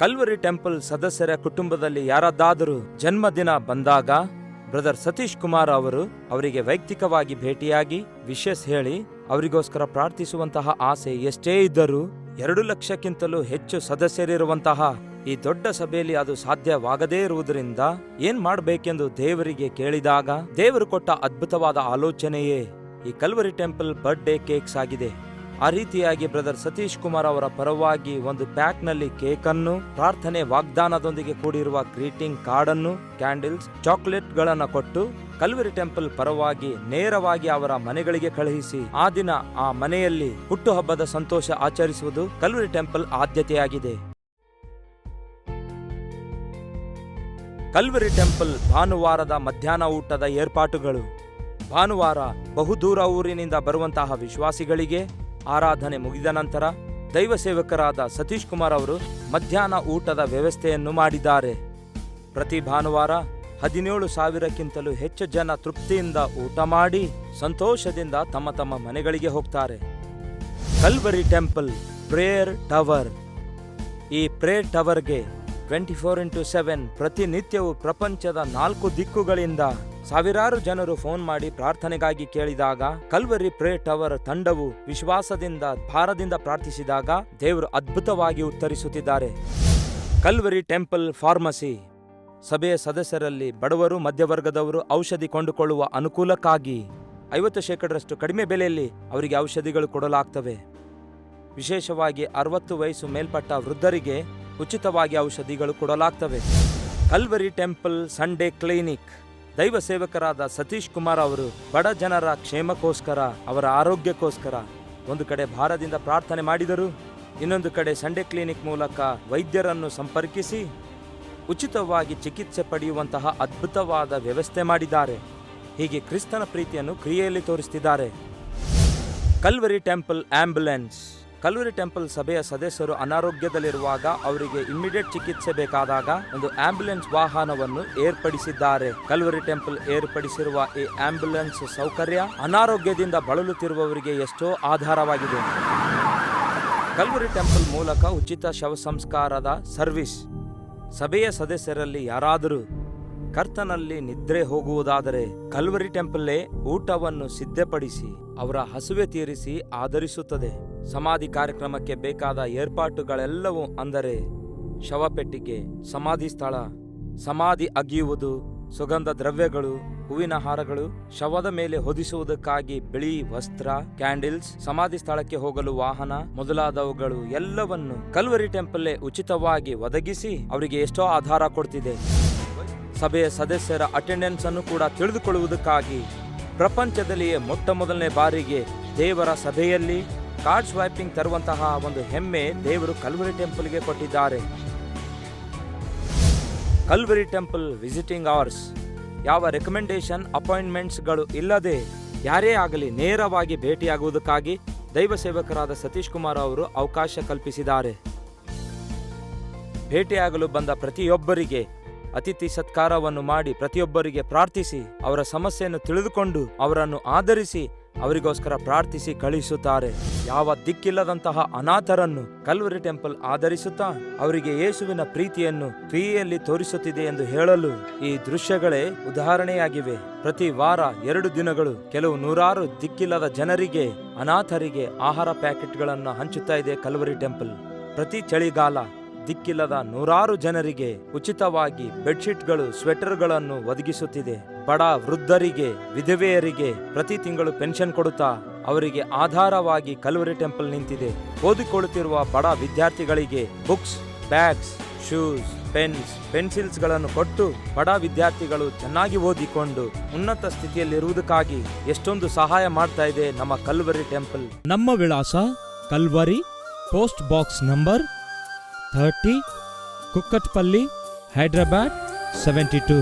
A: Calvary temple ಸದಸ್ಯರ ಕುಟುಂಬದಲ್ಲಿ ಯಾರದ್ದಾದರೂ ಜನ್ಮದಿನ ಬಂದಾಗ ಬ್ರದರ್ ಸತೀಶ್ ಕುಮಾರ್ ಅವರು ಅವರಿಗೆ ವೈಯಕ್ತಿಕವಾಗಿ ಭೇಟಿಯಾಗಿ ವಿಶೇಷ ಹೇಳಿ ಅವರಿಗೋಸ್ಕರ ಪ್ರಾರ್ಥಿಸುವಂತಹ ಆಸೆ ಎಷ್ಟೇ ಇದ್ದರೂ ಎರಡು ಲಕ್ಷಕ್ಕಿಂತಲೂ ಹೆಚ್ಚು ಸದಸ್ಯರಿರುವಂತಹ ಈ ದೊಡ್ಡ ಸಭೆಯಲ್ಲಿ ಅದು ಸಾಧ್ಯವಾಗದೇ ಇರುವುದರಿಂದ ಏನ್ ಮಾಡಬೇಕೆಂದು ದೇವರಿಗೆ ಕೇಳಿದಾಗ ದೇವರು ಕೊಟ್ಟ ಅದ್ಭುತವಾದ ಆಲೋಚನೆಯೇ ಈ ಕಲ್ವರಿ ಟೆಂಪಲ್ ಬರ್ಡೇ ಕೇಕ್ಸ್ ಆಗಿದೆ. ಆ ರೀತಿಯಾಗಿ ಬ್ರದರ್ ಸತೀಶ್ ಕುಮಾರ್ ಅವರ ಪರವಾಗಿ ಒಂದು ಪ್ಯಾಕ್ನಲ್ಲಿ ಕೇಕ್ ಅನ್ನು ಪ್ರಾರ್ಥನೆ ವಾಗ್ದಾನದೊಂದಿಗೆ ಕೂಡಿರುವ ಗ್ರೀಟಿಂಗ್ ಕಾರ್ಡ್ ಅನ್ನು ಕ್ಯಾಂಡಲ್ಸ್ ಚಾಕ್ಲೇಟ್ಗಳನ್ನು ಕೊಟ್ಟು ಕಲ್ವರಿ ಟೆಂಪಲ್ ಪರವಾಗಿ ನೇರವಾಗಿ ಅವರ ಮನೆಗಳಿಗೆ ಕಳುಹಿಸಿ, ಆ ದಿನ ಆ ಮನೆಯಲ್ಲಿ ಹುಟ್ಟುಹಬ್ಬದ ಸಂತೋಷ ಆಚರಿಸುವುದು ಕಲ್ವರಿ ಟೆಂಪಲ್ ಆದ್ಯತೆಯಾಗಿದೆ. ಕಲ್ವರಿ ಟೆಂಪಲ್ ಭಾನುವಾರದ ಮಧ್ಯಾಹ್ನ ಊಟದ ಏರ್ಪಾಟುಗಳು. ಭಾನುವಾರ ಬಹುದೂರ ಊರಿನಿಂದ ಬರುವಂತಹ ವಿಶ್ವಾಸಿಗಳಿಗೆ ಆರಾಧನೆ ಮುಗಿದ ನಂತರ ದೈವ ಸೇವಕರಾದ ಸತೀಶ್ ಕುಮಾರ್ ಅವರು ಮಧ್ಯಾಹ್ನ ಊಟದ ವ್ಯವಸ್ಥೆಯನ್ನು ಮಾಡಿದ್ದಾರೆ. ಪ್ರತಿ ಭಾನುವಾರ ಹದಿನೇಳು ಸಾವಿರಕ್ಕಿಂತಲೂ ಹೆಚ್ಚು ಜನ ತೃಪ್ತಿಯಿಂದ ಊಟ ಮಾಡಿ ಸಂತೋಷದಿಂದ ತಮ್ಮ ತಮ್ಮ ಮನೆಗಳಿಗೆ ಹೋಗ್ತಾರೆ. Calvary temple, prayer tower. ಈ ಪ್ರೇಯರ್ ಟವರ್ಗೆ ಟ್ವೆಂಟಿ ಫೋರ್ ಇಂಟು ಸೆವೆನ್ ಪ್ರತಿನಿತ್ಯವೂ ಪ್ರಪಂಚದ ನಾಲ್ಕು ದಿಕ್ಕುಗಳಿಂದ ಸಾವಿರಾರು ಜನರು ಫೋನ್ ಮಾಡಿ ಪ್ರಾರ್ಥನೆಗಾಗಿ ಕೇಳಿದಾಗ ಕಲ್ವರಿ ಪ್ರೇ ಟವರ್ ತಂಡವು ವಿಶ್ವಾಸದಿಂದ ಭಾರದಿಂದ ಪ್ರಾರ್ಥಿಸಿದಾಗ ದೇವರು ಅದ್ಭುತವಾಗಿ ಉತ್ತರಿಸುತ್ತಿದ್ದಾರೆ. ಕಲ್ವರಿ ಟೆಂಪಲ್ ಫಾರ್ಮಸಿ ಸಭೆಯ ಸದಸ್ಯರಲ್ಲಿ ಬಡವರು, ಮಧ್ಯವರ್ಗದವರು ಔಷಧಿ ಕೊಂಡುಕೊಳ್ಳುವ ಅನುಕೂಲಕ್ಕಾಗಿ ಐವತ್ತು ಶೇಕಡರಷ್ಟು ಕಡಿಮೆ ಬೆಲೆಯಲ್ಲಿ ಅವರಿಗೆ ಔಷಧಿಗಳು ಕೊಡಲಾಗ್ತವೆ. ವಿಶೇಷವಾಗಿ ಅರವತ್ತು ವಯಸ್ಸು ಮೇಲ್ಪಟ್ಟ ವೃದ್ಧರಿಗೆ ಉಚಿತವಾಗಿ ಔಷಧಿಗಳು ಕೊಡಲಾಗ್ತವೆ. ಕಲ್ವರಿ ಟೆಂಪಲ್ ಸಂಡೇ ಕ್ಲಿನಿಕ್ ದೈವ ಸೇವಕರಾದ ಸತೀಶ್ ಕುಮಾರ್ ಅವರು ಬಡ ಜನರ ಕ್ಷೇಮಕ್ಕೋಸ್ಕರ, ಅವರ ಆರೋಗ್ಯಕ್ಕೋಸ್ಕರ ಒಂದು ಕಡೆ ಭಾರದಿಂದ ಪ್ರಾರ್ಥನೆ ಮಾಡಿದರು. ಇನ್ನೊಂದು ಕಡೆ ಸಂಡೆ ಕ್ಲಿನಿಕ್ ಮೂಲಕ ವೈದ್ಯರನ್ನು ಸಂಪರ್ಕಿಸಿ ಉಚಿತವಾಗಿ ಚಿಕಿತ್ಸೆ ಪಡೆಯುವಂತಹ ಅದ್ಭುತವಾದ ವ್ಯವಸ್ಥೆ ಮಾಡಿದ್ದಾರೆ. ಹೀಗೆ ಕ್ರಿಸ್ತನ ಪ್ರೀತಿಯನ್ನು ಕ್ರಿಯೆಯಲ್ಲಿ ತೋರಿಸ್ತಿದ್ದಾರೆ. Calvary temple ambulance. Calvary temple ಸಭೆಯ ಸದಸ್ಯರು ಅನಾರೋಗ್ಯದಲ್ಲಿರುವಾಗ ಅವರಿಗೆ ಇಮಿಡಿಯೇಟ್ ಚಿಕಿತ್ಸೆ ಬೇಕಾದಾಗ ಒಂದು ಆಂಬ್ಯುಲೆನ್ಸ್ ವಾಹನವನ್ನು ಏರ್ಪಡಿಸಿದ್ದಾರೆ. ಕಲ್ವರಿ ಟೆಂಪಲ್ ಏರ್ಪಡಿಸಿರುವ ಈ ಆಂಬ್ಯುಲೆನ್ಸ್ ಸೌಕರ್ಯ ಅನಾರೋಗ್ಯದಿಂದ ಬಳಲುತ್ತಿರುವವರಿಗೆ ಎಷ್ಟೋ ಆಧಾರವಾಗಿದೆ. ಕಲ್ವರಿ ಟೆಂಪಲ್ ಮೂಲಕ ಉಚಿತ ಶವ ಸಂಸ್ಕಾರದ ಸರ್ವಿಸ್. ಸಭೆಯ ಸದಸ್ಯರಲ್ಲಿ ಯಾರಾದರೂ ಕರ್ತನಲ್ಲಿ ನಿದ್ರೆ ಹೋಗುವುದಾದರೆ ಕಲ್ವರಿ ಟೆಂಪಲ್ಲೇ ಊಟವನ್ನು ಸಿದ್ಧಪಡಿಸಿ ಅವರ ಹಸುವೆ ತೀರಿಸಿ ಆಧರಿಸುತ್ತದೆ. ಸಮಾಧಿ ಕಾರ್ಯಕ್ರಮಕ್ಕೆ ಬೇಕಾದ ಏರ್ಪಾಟುಗಳೆಲ್ಲವೂ ಅಂದರೆ ಶವಪೆಟ್ಟಿಗೆ, ಸಮಾಧಿ ಸ್ಥಳ, ಸಮಾಧಿ ಅಗಿಯುವುದು, ಸುಗಂಧ ದ್ರವ್ಯಗಳು, ಹೂವಿನ ಹಾರಗಳು, ಶವದ ಮೇಲೆ ಹೊದಿಸುವುದಕ್ಕಾಗಿ ಬಿಳಿ ವಸ್ತ್ರ, ಕ್ಯಾಂಡಲ್ಸ್, ಸಮಾಧಿ ಸ್ಥಳಕ್ಕೆ ಹೋಗಲು ವಾಹನ ಮೊದಲಾದವುಗಳು ಎಲ್ಲವನ್ನು ಕಲ್ವರಿ ಟೆಂಪಲ್ಲೇ ಉಚಿತವಾಗಿ ಒದಗಿಸಿ ಅವರಿಗೆ ಎಷ್ಟೋ ಆಧಾರ ಕೊಡ್ತಿದೆ. ಸಭೆಯ ಸದಸ್ಯರ ಅಟೆಂಡೆನ್ಸ್ ಅನ್ನು ಕೂಡ ತಿಳಿದುಕೊಳ್ಳುವುದಕ್ಕಾಗಿ ಪ್ರಪಂಚದಲ್ಲಿಯೇ ಮೊಟ್ಟ ಮೊದಲನೇ ಬಾರಿಗೆ ದೇವರ ಸಭೆಯಲ್ಲಿ ಕಾರ್ಡ್ ಸ್ವೈಪಿಂಗ್ ತರುವಂತಹ ಒಂದು ಹೆಮ್ಮೆ ದೇವರು ಕಲ್ವರಿ ಟೆಂಪಲ್ಗೆ ಕೊಟ್ಟಿದ್ದಾರೆ. Calvary temple visiting hours. ಯಾವ ರೆಕಮೆಂಡೇಶನ್ ಅಪಾಯಿಂಟ್ಮೆಂಟ್ಸ್ಗಳು ಇಲ್ಲದೆ ಯಾರೇ ಆಗಲಿ ನೇರವಾಗಿ ಭೇಟಿಯಾಗುವುದಕ್ಕಾಗಿ ದೈವ ಸೇವಕರಾದ ಸತೀಶ್ ಕುಮಾರ್ ಅವರು ಅವಕಾಶ ಕಲ್ಪಿಸಿದ್ದಾರೆ. ಭೇಟಿಯಾಗಲು ಬಂದ ಪ್ರತಿಯೊಬ್ಬರಿಗೆ ಅತಿಥಿ ಸತ್ಕಾರವನ್ನು ಮಾಡಿ ಪ್ರತಿಯೊಬ್ಬರಿಗೆ ಪ್ರಾರ್ಥಿಸಿ ಅವರ ಸಮಸ್ಯೆಯನ್ನು ತಿಳಿದುಕೊಂಡು ಅವರನ್ನು ಆಧರಿಸಿ ಅವರಿಗೋಸ್ಕರ ಪ್ರಾರ್ಥಿಸಿ ಕಳಿಸುತ್ತಾರೆ ಯಾವ ದಿಕ್ಕಿಲ್ಲದಂತಹ ಅನಾಥರನ್ನು ಕಲ್ವರಿ ಟೆಂಪಲ್ ಆಧರಿಸುತ್ತಾ ಅವರಿಗೆ ಯೇಸುವಿನ ಪ್ರೀತಿಯನ್ನು ಕ್ರಿಯೆಯಲ್ಲಿ ತೋರಿಸುತ್ತಿದೆ ಎಂದು ಹೇಳಲು ಈ ದೃಶ್ಯಗಳೇ ಉದಾಹರಣೆಯಾಗಿವೆ. ಪ್ರತಿ ವಾರ ಎರಡು ದಿನಗಳು ಕೆಲವು ನೂರಾರು ದಿಕ್ಕಿಲ್ಲದ ಜನರಿಗೆ ಅನಾಥರಿಗೆ ಆಹಾರ ಪ್ಯಾಕೆಟ್ಗಳನ್ನು ಹಂಚುತ್ತಾ ಇದೆ ಕಲ್ವರಿ ಟೆಂಪಲ್. ಪ್ರತಿ ಚಳಿಗಾಲ ದಿಕ್ಕಿಲ್ಲದ ನೂರಾರು ಜನರಿಗೆ ಉಚಿತವಾಗಿ ಬೆಡ್ಶೀಟ್ಗಳು, ಸ್ವೆಟರ್ಗಳನ್ನು ಒದಗಿಸುತ್ತಿದೆ. ಬಡ ವೃದ್ಧರಿಗೆ, ವಿಧವೆಯರಿಗೆ ಪ್ರತಿ ತಿಂಗಳು ಪೆನ್ಷನ್ ಕೊಡುತ್ತಾ ಅವರಿಗೆ ಆಧಾರವಾಗಿ ಕಲ್ವರಿ ಟೆಂಪಲ್ ನಿಂತಿದೆ. ಓದಿಕೊಳ್ಳುತ್ತಿರುವ ಬಡ ವಿದ್ಯಾರ್ಥಿಗಳಿಗೆ ಬುಕ್ಸ್, ಬ್ಯಾಗ್ಸ್, ಶೂಸ್, ಪೆನ್ಸ್, ಪೆನ್ಸಿಲ್ಸ್ಗಳನ್ನು ಕೊಟ್ಟು ಬಡ ವಿದ್ಯಾರ್ಥಿಗಳು ಚೆನ್ನಾಗಿ ಓದಿಕೊಂಡು ಉನ್ನತ ಸ್ಥಿತಿಯಲ್ಲಿರುವುದಕ್ಕಾಗಿ ಎಷ್ಟೊಂದು ಸಹಾಯ ಮಾಡ್ತಾ ಇದೆ ನಮ್ಮ ಕಲ್ವರಿ ಟೆಂಪಲ್.
D: ನಮ್ಮ ವಿಳಾಸ Calvary, post box number thirty, Kukatpally, Hyderabad, seventy two.